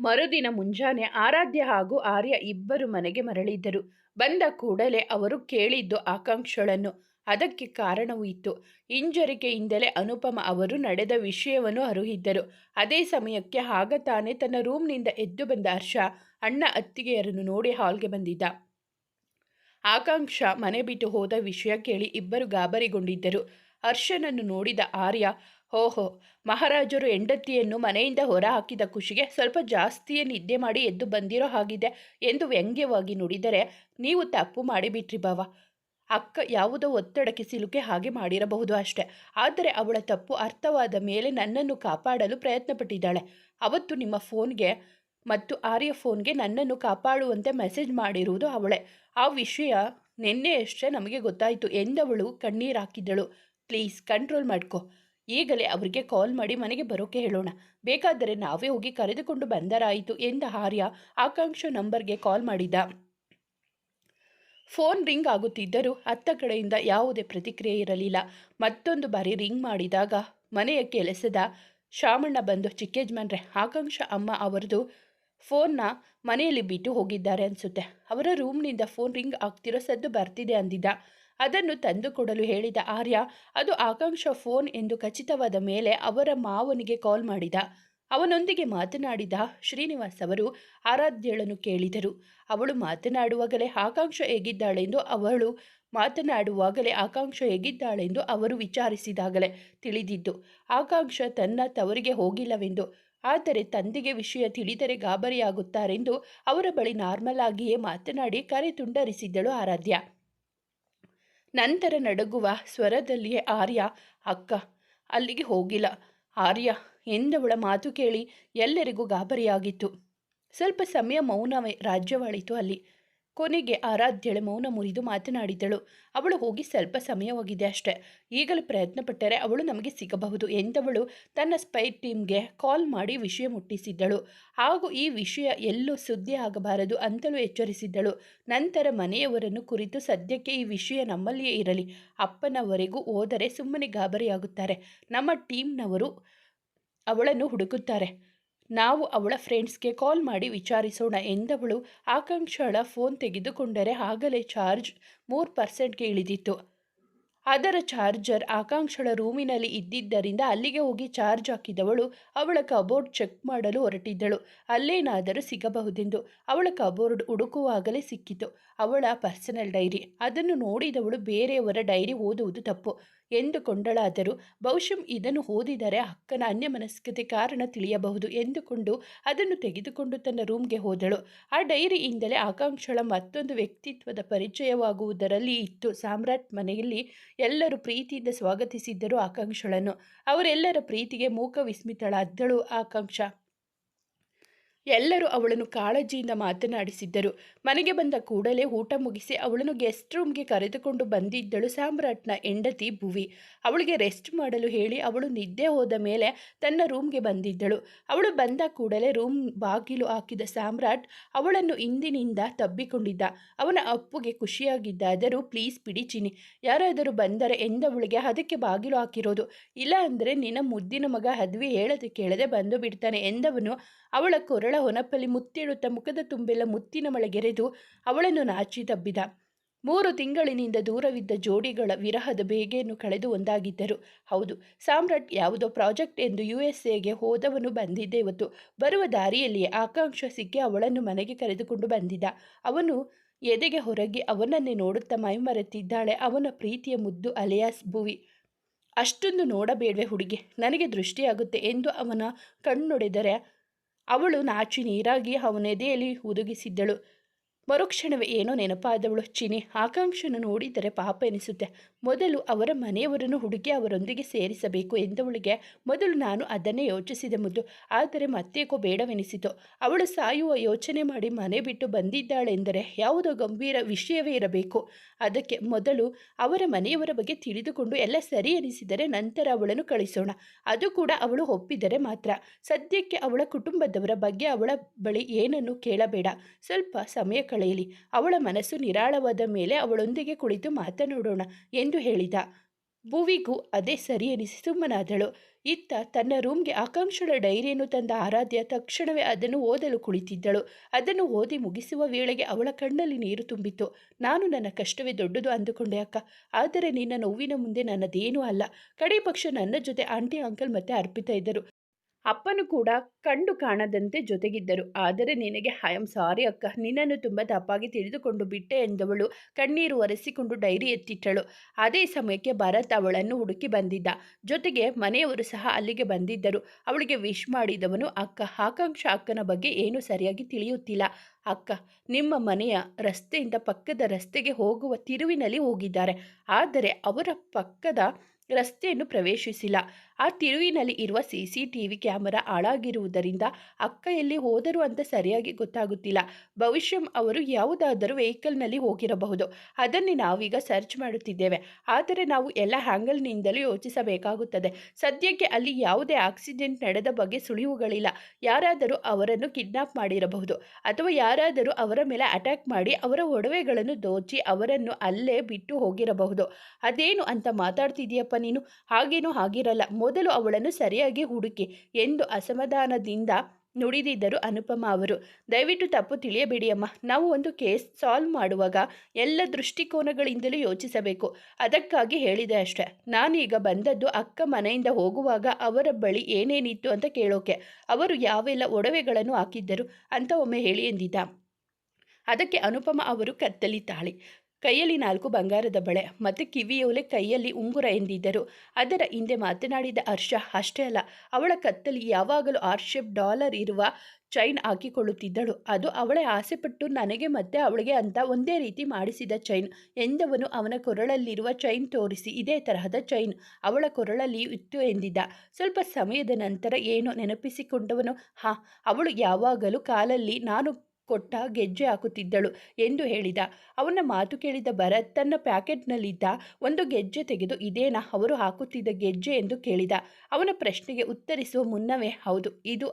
ಮರುದಿನ ಮುಂಜಾನೆ ಆರಾಧ್ಯ ಹಾಗೂ ಆರ್ಯ ಇಬ್ಬರು ಮನೆಗೆ ಮರಳಿದ್ದರು. ಬಂದ ಕೂಡಲೇ ಅವರು ಕೇಳಿದ್ದು ಆಕಾಂಕ್ಷಳನ್ನು ಅದಕ್ಕೆ ಕಾರಣವೂ ಇತ್ತು. ಹಿಂಜರಿಕೆಯಿಂದಲೇ ಅನುಪಮ ಅವರು ನಡೆದ ವಿಷಯವನ್ನು ಅರುಹಿದ್ದರು. ಅದೇ ಸಮಯಕ್ಕೆ ಆಗ ತಾನೇ ತನ್ನ ರೂಮ್ನಿಂದ ಎದ್ದು ಬಂದ ಹರ್ಷ ಅಣ್ಣ ಅತ್ತಿಗೆಯರನ್ನು ನೋಡಿ ಹಾಲ್ಗೆ ಬಂದಿದ್ದ. ಆಕಾಂಕ್ಷ ಮನೆ ಬಿಟ್ಟು ಹೋದ ವಿಷಯ ಕೇಳಿ ಇಬ್ಬರು ಗಾಬರಿಗೊಂಡಿದ್ದರು. ಹರ್ಷನನ್ನು ನೋಡಿದ ಆರ್ಯ ಓಹೋ, ಮಹಾರಾಜರು ಹೆಂಡತಿಯನ್ನು ಮನೆಯಿಂದ ಹೊರ ಹಾಕಿದ ಖುಷಿಗೆ ಸ್ವಲ್ಪ ಜಾಸ್ತಿಯೇ ನಿದ್ದೆ ಮಾಡಿ ಎದ್ದು ಬಂದಿರೋ ಹಾಗಿದೆ ಎಂದು ವ್ಯಂಗ್ಯವಾಗಿ ನುಡಿದರೆ, ನೀವು ತಪ್ಪು ಮಾಡಿಬಿಟ್ರಿ ಬಾವ. ಅಕ್ಕ ಯಾವುದೋ ಒತ್ತಡಕ್ಕೆ ಸಿಲುಕೆ ಹಾಗೆ ಮಾಡಿರಬಹುದು ಅಷ್ಟೆ. ಆದರೆ ಅವಳ ತಪ್ಪು ಅರ್ಥವಾದ ಮೇಲೆ ನನ್ನನ್ನು ಕಾಪಾಡಲು ಪ್ರಯತ್ನಪಟ್ಟಿದ್ದಾಳೆ. ಅವತ್ತು ನಿಮ್ಮ ಫೋನ್ಗೆ ಮತ್ತು ಆರ್ಯ ಫೋನ್ಗೆ ನನ್ನನ್ನು ಕಾಪಾಡುವಂತೆ ಮೆಸೇಜ್ ಮಾಡಿರುವುದು ಅವಳೇ. ಆ ವಿಷಯ ನಿನ್ನೆಯಷ್ಟೇ ನಮಗೆ ಗೊತ್ತಾಯಿತು ಎಂದವಳು ಕಣ್ಣೀರು ಹಾಕಿದ್ದಳು. ಪ್ಲೀಸ್ ಕಂಟ್ರೋಲ್ ಮಾಡ್ಕೊ. ಈಗಲೇ ಅವರಿಗೆ ಕಾಲ್ ಮಾಡಿ ಮನೆಗೆ ಬರೋಕೆ ಹೇಳೋಣ. ಬೇಕಾದರೆ ನಾವೇ ಹೋಗಿ ಕರೆದುಕೊಂಡು ಬಂದರಾಯಿತು ಎಂದ ಆರ್ಯ ಆಕಾಂಕ್ಷ ನಂಬರ್ಗೆ ಕಾಲ್ ಮಾಡಿದ. ಫೋನ್ ರಿಂಗ್ ಆಗುತ್ತಿದ್ದರೂ ಅತ್ತ ಕಡೆಯಿಂದ ಯಾವುದೇ ಪ್ರತಿಕ್ರಿಯೆ ಇರಲಿಲ್ಲ. ಮತ್ತೊಂದು ಬಾರಿ ರಿಂಗ್ ಮಾಡಿದಾಗ ಮನೆಯ ಕೆಲಸದ ಶಾಮಣ್ಣ ಬಂದು, ಚಿಕ್ಕೇಜ್ಮನ್ರೆ, ಆಕಾಂಕ್ಷ ಅಮ್ಮ ಅವರದು ಫೋನ್ನ ಮನೆಯಲ್ಲಿ ಬಿಟ್ಟು ಹೋಗಿದ್ದಾರೆ ಅನಿಸುತ್ತೆ. ಅವರ ರೂಮ್ನಿಂದ ಫೋನ್ ರಿಂಗ್ ಆಗ್ತಿರೋ ಸದ್ದು ಬರ್ತಿದೆ ಅಂದಿದ್ದ. ಅದನ್ನು ತಂದುಕೊಡಲು ಹೇಳಿದ ಆರ್ಯ, ಅದು ಆಕಾಂಕ್ಷ ಫೋನ್ ಎಂದು ಖಚಿತವಾದ ಮೇಲೆ ಅವರ ಮಾವನಿಗೆ ಕಾಲ್ ಮಾಡಿದ. ಅವನೊಂದಿಗೆ ಮಾತನಾಡಿದ ಶ್ರೀನಿವಾಸ್ ಅವರು ಆರಾಧ್ಯಳನ್ನು ಕೇಳಿದರು. ಅವಳು ಮಾತನಾಡುವಾಗಲೇ ಆಕಾಂಕ್ಷ ಹೇಗಿದ್ದಾಳೆಂದು ಅವಳು ಮಾತನಾಡುವಾಗಲೇ ಆಕಾಂಕ್ಷ ಹೇಗಿದ್ದಾಳೆಂದು ಅವರು ವಿಚಾರಿಸಿದಾಗಲೇ ತಿಳಿದಿದ್ದು, ಆಕಾಂಕ್ಷ ತನ್ನ ತವರಿಗೆ ಹೋಗಿಲ್ಲವೆಂದು. ಆದರೆ ತಂದೆಗೆ ವಿಷಯ ತಿಳಿದರೆ ಗಾಬರಿಯಾಗುತ್ತಾರೆಂದು ಅವರ ಬಳಿ ನಾರ್ಮಲ್ ಆಗಿಯೇ ಮಾತನಾಡಿ ಕರೆ ತುಂಡರಿಸಿದ್ದಳು ಆರಾಧ್ಯ. ನಂತರ ನಡುಗುವ ಸ್ವರದಲ್ಲಿಯೇ ಆರ್ಯ, ಅಕ್ಕ, ಅಲ್ಲಿಗೆ ಹೋಗಿಲ್ಲ. ಆರ್ಯ, ಎಂದವಳ ಮಾತು ಕೇಳಿ ಎಲ್ಲರಿಗೂ ಗಾಬರಿಯಾಗಿತ್ತು. ಸ್ವಲ್ಪ ಸಮಯ ಮೌನವೇ ರಾಜ್ಯವಾಳಿತು ಅಲ್ಲಿ. ಕೊನೆಗೆ ಆರಾಧ್ಯಳೆ ಮೌನ ಮುರಿದು ಮಾತನಾಡಿದಳು. ಅವಳು ಹೋಗಿ ಸ್ವಲ್ಪ ಸಮಯವಾಗಿದೆ ಅಷ್ಟೆ. ಈಗಲೂ ಪ್ರಯತ್ನಪಟ್ಟರೆ ಅವಳು ನಮಗೆ ಸಿಗಬಹುದು ಎಂದವಳು ತನ್ನ ಸ್ಪೈ ಟೀಮ್ಗೆ ಕಾಲ್ ಮಾಡಿ ವಿಷಯ ಮುಟ್ಟಿಸಿದ್ದಳು. ಹಾಗೂ ಈ ವಿಷಯ ಎಲ್ಲೂ ಸುದ್ದಿ ಆಗಬಾರದು ಅಂತಲೂ ಎಚ್ಚರಿಸಿದ್ದಳು. ನಂತರ ಮನೆಯವರನ್ನು ಕುರಿತು ಸದ್ಯಕ್ಕೆ ಈ ವಿಷಯ ನಮ್ಮಲ್ಲಿಯೇ ಇರಲಿ. ಅಪ್ಪನವರೆಗೂ ಹೋದರೆ ಸುಮ್ಮನೆ ಗಾಬರಿಯಾಗುತ್ತಾರೆ. ನಮ್ಮ ಟೀಮ್ನವರು ಅವಳನ್ನು ಹುಡುಕುತ್ತಾರೆ. ನಾವು ಅವಳ ಫ್ರೆಂಡ್ಸ್ಗೆ ಕಾಲ್ ಮಾಡಿ ವಿಚಾರಿಸೋಣ ಎಂದವಳು ಆಕಾಂಕ್ಷಳ ಫೋನ್ ತೆಗೆದುಕೊಂಡರೆ ಆಗಲೇ ಚಾರ್ಜ್ ಮೂರು ಪರ್ಸೆಂಟ್ಗೆ ಇಳಿದಿತ್ತು. ಅದರ ಚಾರ್ಜರ್ ಆಕಾಂಕ್ಷಳ ರೂಮಿನಲ್ಲಿ ಇದ್ದಿದ್ದರಿಂದ ಅಲ್ಲಿಗೆ ಹೋಗಿ ಚಾರ್ಜ್ ಹಾಕಿದವಳು ಅವಳ ಕಬೋರ್ಡ್ ಚೆಕ್ ಮಾಡಲು ಹೊರಟಿದ್ದಳು. ಅಲ್ಲೇನಾದರೂ ಸಿಗಬಹುದೆಂದು ಅವಳ ಕಬೋರ್ಡ್ ಹುಡುಕುವಾಗಲೇ ಸಿಕ್ಕಿತು. ಅವಳ ಪರ್ಸನಲ್ ಡೈರಿ ಅದನ್ನು ನೋಡಿದವಳು ಬೇರೆಯವರ ಡೈರಿ ಓದುವುದು ತಪ್ಪು. ಎಂದುಕೊಂಡಳಾದರೂ ಬಹುಶಃ ಇದನ್ನು ಓದಿದರೆ ಅಕ್ಕನ ಅನ್ಯಮನಸ್ಕತೆ ಕಾರಣ ತಿಳಿಯಬಹುದು ಎಂದುಕೊಂಡು ಅದನ್ನು ತೆಗೆದುಕೊಂಡು ತನ್ನ ರೂಮ್ಗೆ ಹೋದಳು. ಆ ಡೈರಿಯಿಂದಲೇ ಆಕಾಂಕ್ಷಳ ಮತ್ತೊಂದು ವ್ಯಕ್ತಿತ್ವದ ಪರಿಚಯವಾಗುವುದರಲ್ಲಿ ಇತ್ತು. ಸಾಮ್ರಾಟ್ ಮನೆಯಲ್ಲಿ ಎಲ್ಲರೂ ಪ್ರೀತಿಯಿಂದ ಸ್ವಾಗತಿಸಿದ್ದರು ಆಕಾಂಕ್ಷಳನ್ನು. ಅವರೆಲ್ಲರ ಪ್ರೀತಿಗೆ ಮೂಕ ವಿಸ್ಮಿತಳಾದ್ದಳು ಆಕಾಂಕ್ಷ. ಎಲ್ಲರೂ ಅವಳನ್ನು ಕಾಳಜಿಯಿಂದ ಮಾತನಾಡಿಸಿದ್ದರು. ಮನೆಗೆ ಬಂದ ಕೂಡಲೇ ಊಟ ಮುಗಿಸಿ ಅವಳನ್ನು ಗೆಸ್ಟ್ ರೂಮ್ಗೆ ಕರೆದುಕೊಂಡು ಬಂದಿದ್ದಳು ಸಾಮ್ರಾಟ್ನ ಹೆಂಡತಿ ಭುವಿ. ಅವಳಿಗೆ ರೆಸ್ಟ್ ಮಾಡಲು ಹೇಳಿ ಅವಳು ನಿದ್ದೆ ಹೋದ ಮೇಲೆ ತನ್ನ ರೂಮ್ಗೆ ಬಂದಿದ್ದಳು. ಅವಳು ಬಂದ ಕೂಡಲೇ ರೂಮ್ ಬಾಗಿಲು ಹಾಕಿದ ಸಾಮ್ರಾಟ್ ಅವಳನ್ನು ಇಂದಿನಿಂದ ತಬ್ಬಿಕೊಂಡಿದ್ದ. ಅವನ ಅಪ್ಪುಗೆ ಖುಷಿಯಾಗಿದ್ದಾದರೂ, ಪ್ಲೀಸ್ ಬಿಡಿ ಚಿನಿ ಯಾರಾದರೂ ಬಂದರೆ ಎಂದವಳಿಗೆ ಅದಕ್ಕೆ ಬಾಗಿಲು ಹಾಕಿರೋದು. ಇಲ್ಲ ಅಂದರೆ ನಿನ್ನ ಮುದ್ದಿನ ಮಗ ಹದ್ವಿ ಹೇಳದೆ ಕೇಳದೆ ಬಂದು ಬಿಡ್ತಾನೆ ಎಂದವನು ಅವಳ ಕೊರಳ ಹೊನಪಲ್ಲಿ ಮುತ್ತಿಡುತ್ತ ಮುಖದ ತುಂಬೆಲ್ಲ ಮುತ್ತಿನ ಮಳೆಗೆರೆದು ಅವಳನ್ನು ನಾಚಿ ತಬ್ಬಿದ. ಮೂರು ತಿಂಗಳಿನಿಂದ ದೂರವಿದ್ದ ಜೋಡಿಗಳ ವಿರಹದ ಬೇಗೆಯನ್ನು ಕಳೆದು ಒಂದಾಗಿದ್ದರು. ಹೌದು, ಸಾಮ್ರಾಟ್ ಯಾವುದೋ ಪ್ರಾಜೆಕ್ಟ್ ಎಂದು ಯು ಎಸ್ ಎಗೆ ಹೋದವನು ಬಂದಿದ್ದೆ ಇವತ್ತು ಬರುವ ದಾರಿಯಲ್ಲಿಯೇ ಆಕಾಂಕ್ಷ ಸಿಕ್ಕಿ ಅವಳನ್ನು ಮನೆಗೆ ಕರೆದುಕೊಂಡು ಬಂದಿದ್ದ. ಅವನು ಎದೆಗೆ ಹೊರಗೆ ಅವನನ್ನೇ ನೋಡುತ್ತಾ ಮೈಮರೆತಿದ್ದಾಳೆ. ಅವನ ಪ್ರೀತಿಯ ಮುದ್ದು ಅಲಿಯಾಸ್ ಭುವಿ. ಅಷ್ಟೊಂದು ನೋಡಬೇಡವೆ ಹುಡುಗಿ, ನನಗೆ ದೃಷ್ಟಿಯಾಗುತ್ತೆ ಎಂದು ಅವನ ಕಣ್ಣೊಡೆದರೆ ಅವಳು ನಾಚಿ ನೀರಾಗಿ ಅವನೆದೆಯಲ್ಲಿ ಹುದುಗಿಸಿದ್ದಳು. ಮರುಕ್ಷಣವೇ ಏನೋ ನೆನಪಾದವಳು. ಚಿನಿ, ಆಕಾಂಕ್ಷನ ನೋಡಿದರೆ ಪಾಪ ಎನಿಸುತ್ತೆ. ಮೊದಲು ಅವರ ಮನೆಯವರನ್ನು ಹುಡುಗಿ ಅವರೊಂದಿಗೆ ಸೇರಿಸಬೇಕು ಎಂದವಳಿಗೆ ಮೊದಲು ನಾನು ಅದನ್ನೇ ಯೋಚಿಸಿದೆ ಮುದ್ದು. ಆದರೆ ಮತ್ತೇಕೋ ಬೇಡವೆನಿಸಿತು. ಅವಳು ಸಾಯುವ ಯೋಚನೆ ಮಾಡಿ ಮನೆ ಬಿಟ್ಟು ಬಂದಿದ್ದಾಳೆಂದರೆ ಯಾವುದೋ ಗಂಭೀರ ವಿಷಯವೇ ಇರಬೇಕು. ಅದಕ್ಕೆ ಮೊದಲು ಅವರ ಮನೆಯವರ ಬಗ್ಗೆ ತಿಳಿದುಕೊಂಡು ಎಲ್ಲ ಸರಿ ಎನಿಸಿದರೆ ನಂತರ ಅವಳನ್ನು ಕಳಿಸೋಣ. ಅದು ಕೂಡ ಅವಳು ಒಪ್ಪಿದರೆ ಮಾತ್ರ. ಸದ್ಯಕ್ಕೆ ಅವಳ ಕುಟುಂಬದವರ ಬಗ್ಗೆ ಅವಳ ಬಳಿ ಏನನ್ನು ಕೇಳಬೇಡ. ಸ್ವಲ್ಪ ಸಮಯ ಕಳೆಯಲಿ ಅವಳ ಮನಸ್ಸು ನಿರಾಳವಾದ ಮೇಲೆ ಅವಳೊಂದಿಗೆ ಕುಳಿತು ಮಾತನಾಡೋಣ ಎಂದು ಹೇಳಿದ. ಭುವಿಗೂ ಅದೇ ಸರಿ ಎನಿಸಿ ಸುಮ್ಮನಾದಳು. ಇತ್ತ ತನ್ನ ರೂಮ್ಗೆ ಆಕಾಂಕ್ಷಳ ಡೈರಿಯನ್ನು ತಂದ ಆರಾಧ್ಯ ತಕ್ಷಣವೇ ಅದನ್ನು ಓದಲು ಕುಳಿತಿದ್ದಳು. ಅದನ್ನು ಓದಿ ಮುಗಿಸುವ ವೇಳೆಗೆ ಅವಳ ಕಣ್ಣಲ್ಲಿ ನೀರು ತುಂಬಿತ್ತು. ನಾನು ನನ್ನ ಕಷ್ಟವೇ ದೊಡ್ಡದು ಅಂದುಕೊಂಡೆ ಅಕ್ಕ. ಆದರೆ ನಿನ್ನ ನೋವಿನ ಮುಂದೆ ನನ್ನದೇನೂ ಅಲ್ಲ. ಕಡೇ ಪಕ್ಷ ನನ್ನ ಜೊತೆ ಆಂಟಿ, ಅಂಕಲ್ ಮತ್ತೆ ಅರ್ಪಿತಾ ಇದ್ದರು. ಅಪ್ಪನು ಕೂಡ ಕಂಡು ಕಾಣದಂತೆ ಜೊತೆಗಿದ್ದರು. ಆದರೆ ನಿನಗೆ ಆಮ್ ಸಾರಿ ಅಕ್ಕ, ನಿನ್ನನ್ನು ತುಂಬ ತಪ್ಪಾಗಿ ತಿಳಿದುಕೊಂಡು ಬಿಟ್ಟೆ ಎಂದವಳು ಕಣ್ಣೀರು ಒರೆಸಿಕೊಂಡು ಡೈರಿ ಎತ್ತಿಟ್ಟಳು. ಅದೇ ಸಮಯಕ್ಕೆ ಭರತ್ ಅವಳನ್ನು ಹುಡುಕಿ ಬಂದಿದ್ದ. ಜೊತೆಗೆ ಮನೆಯವರು ಸಹ ಅಲ್ಲಿಗೆ ಬಂದಿದ್ದರು. ಅವಳಿಗೆ ವಿಶ್ ಮಾಡಿದವನು, ಅಕ್ಕ, ಆಕಾಂಕ್ಷ ಅಕ್ಕನ ಬಗ್ಗೆ ಏನೂ ಸರಿಯಾಗಿ ತಿಳಿಯುತ್ತಿಲ್ಲ. ಅಕ್ಕ, ನಿಮ್ಮ ಮನೆಯ ರಸ್ತೆಯಿಂದ ಪಕ್ಕದ ರಸ್ತೆಗೆ ಹೋಗುವ ತಿರುವಿನಲ್ಲಿ ಹೋಗಿದ್ದಾರೆ. ಆದರೆ ಅವರ ಪಕ್ಕದ ರಸ್ತೆಯನ್ನು ಪ್ರವೇಶಿಸಿಲ್ಲ. ಆ ತಿರುವಿನಲ್ಲಿ ಇರುವ C C T V camera ಹಾಳಾಗಿರುವುದರಿಂದ ಅಕ್ಕ ಎಲ್ಲಿ ಹೋದರು ಅಂತ ಸರಿಯಾಗಿ ಗೊತ್ತಾಗುತ್ತಿಲ್ಲ. ಭವಿಷ್ಯಂ ಅವರು ಯಾವುದಾದರೂ ವೆಹಿಕಲ್ನಲ್ಲಿ ಹೋಗಿರಬಹುದು. ಅದನ್ನೇ ನಾವೀಗ ಸರ್ಚ್ ಮಾಡುತ್ತಿದ್ದೇವೆ. ಆದರೆ ನಾವು ಎಲ್ಲ ಹ್ಯಾಂಗಲ್ನಿಂದಲೂ ಯೋಚಿಸಬೇಕಾಗುತ್ತದೆ. ಸದ್ಯಕ್ಕೆ ಅಲ್ಲಿ ಯಾವುದೇ ಆಕ್ಸಿಡೆಂಟ್ ನಡೆದ ಬಗ್ಗೆ ಸುಳಿವುಗಳಿಲ್ಲ. ಯಾರಾದರೂ ಅವರನ್ನು ಕಿಡ್ನಾಪ್ ಮಾಡಿರಬಹುದು. ಅಥವಾ ಯಾರಾದರೂ ಅವರ ಮೇಲೆ ಅಟ್ಯಾಕ್ ಮಾಡಿ ಅವರ ಒಡವೆಗಳನ್ನು ದೋಚಿ ಅವರನ್ನು ಅಲ್ಲೇ ಬಿಟ್ಟು ಹೋಗಿರಬಹುದು. ಅದೇನು ಅಂತ ಮಾತಾಡ್ತಿದೀಯಪ್ಪ ನೀನು ಹಾಗೇನೂ ಆಗಿರಲ್ಲ ಮೊದಲು ಅವಳನ್ನು ಸರಿಯಾಗಿ ಹುಡುಕಿ ಎಂದು ಅಸಮಾಧಾನದಿಂದ ನುಡಿದಿದ್ದರು ಅನುಪಮ ಅವರು. ದಯವಿಟ್ಟು ತಪ್ಪು ತಿಳಿಯಬೇಡಿ ಅಮ್ಮ. ನಾವು ಒಂದು ಕೇಸ್ ಸಾಲ್ವ್ ಮಾಡುವಾಗ ಎಲ್ಲ ದೃಷ್ಟಿಕೋನಗಳಿಂದಲೂ ಯೋಚಿಸಬೇಕು. ಅದಕ್ಕಾಗಿ ಹೇಳಿದೆ ಅಷ್ಟೆ. ನಾನೀಗ ಬಂದದ್ದು ಅಕ್ಕ ಮನೆಯಿಂದ ಹೋಗುವಾಗ ಅವರ ಬಳಿ ಏನೇನಿತ್ತು ಅಂತ ಕೇಳೋಕೆ. ಅವರು ಯಾವೆಲ್ಲ ಒಡವೆಗಳನ್ನು ಹಾಕಿದ್ದರು ಅಂತ ಒಮ್ಮೆ ಹೇಳಿ ಎಂದಿದ್ದ. ಅದಕ್ಕೆ ಅನುಪಮ ಅವರು ಕತ್ತಲಿ ತಾಳಿ ಕೈಯಲ್ಲಿ ನಾಲ್ಕು ಬಂಗಾರದ ಬಳೆ ಮತ್ತು ಕಿವಿಯೋಲೆ ಕೈಯಲ್ಲಿ ಉಂಗುರ ಎಂದಿದ್ದರು. ಅದರ ಹಿಂದೆ ಮಾತನಾಡಿದ ಹರ್ಷ, ಅಷ್ಟೇ ಅಲ್ಲ, ಅವಳ ಕತ್ತಲಿ ಯಾವಾಗಲೂ ಆರ್ಷೆಪ್ ಡಾಲರ್ ಇರುವ ಚೈನ್ ಹಾಕಿಕೊಳ್ಳುತ್ತಿದ್ದಳು. ಅದು ಅವಳೇ ಆಸೆಪಟ್ಟು ನನಗೆ ಮತ್ತೆ ಅವಳಿಗೆ ಅಂತ ಒಂದೇ ರೀತಿ ಮಾಡಿಸಿದ ಚೈನ್. ಎಂದವನು ಅವನ ಕೊರಳಲ್ಲಿರುವ ಚೈನ್ ತೋರಿಸಿ, ಇದೇ ತರಹದ ಚೈನ್ ಅವಳ ಕೊರಳಲ್ಲಿ ಇತ್ತು ಎಂದಿದ್ದ. ಸ್ವಲ್ಪ ಸಮಯದ ನಂತರ ಏನೋ ನೆನಪಿಸಿಕೊಂಡವನು, ಹಾ, ಅವಳು ಯಾವಾಗಲೂ ಕಾಲಲ್ಲಿ ನಾನು ಕೊಟ್ಟ ಗೆಜ್ಜೆ ಹಾಕುತ್ತಿದ್ದಳು ಎಂದು ಹೇಳಿದ. ಅವನ ಮಾತು ಕೇಳಿದ ಭರತ್ ತನ್ನ ಪ್ಯಾಕೆಟ್ನಲ್ಲಿದ್ದ ಒಂದು ಗೆಜ್ಜೆ ತೆಗೆದು, ಇದೇನಾ, ಅವರು ಹಾಕುತ್ತಿದ್ದ ಗೆಜ್ಜೆ? ಎಂದು ಕೇಳಿದ. ಅವನ ಪ್ರಶ್ನೆಗೆ ಉತ್ತರಿಸುವ ಮುನ್ನವೇ, ಹೌದು, ಇದು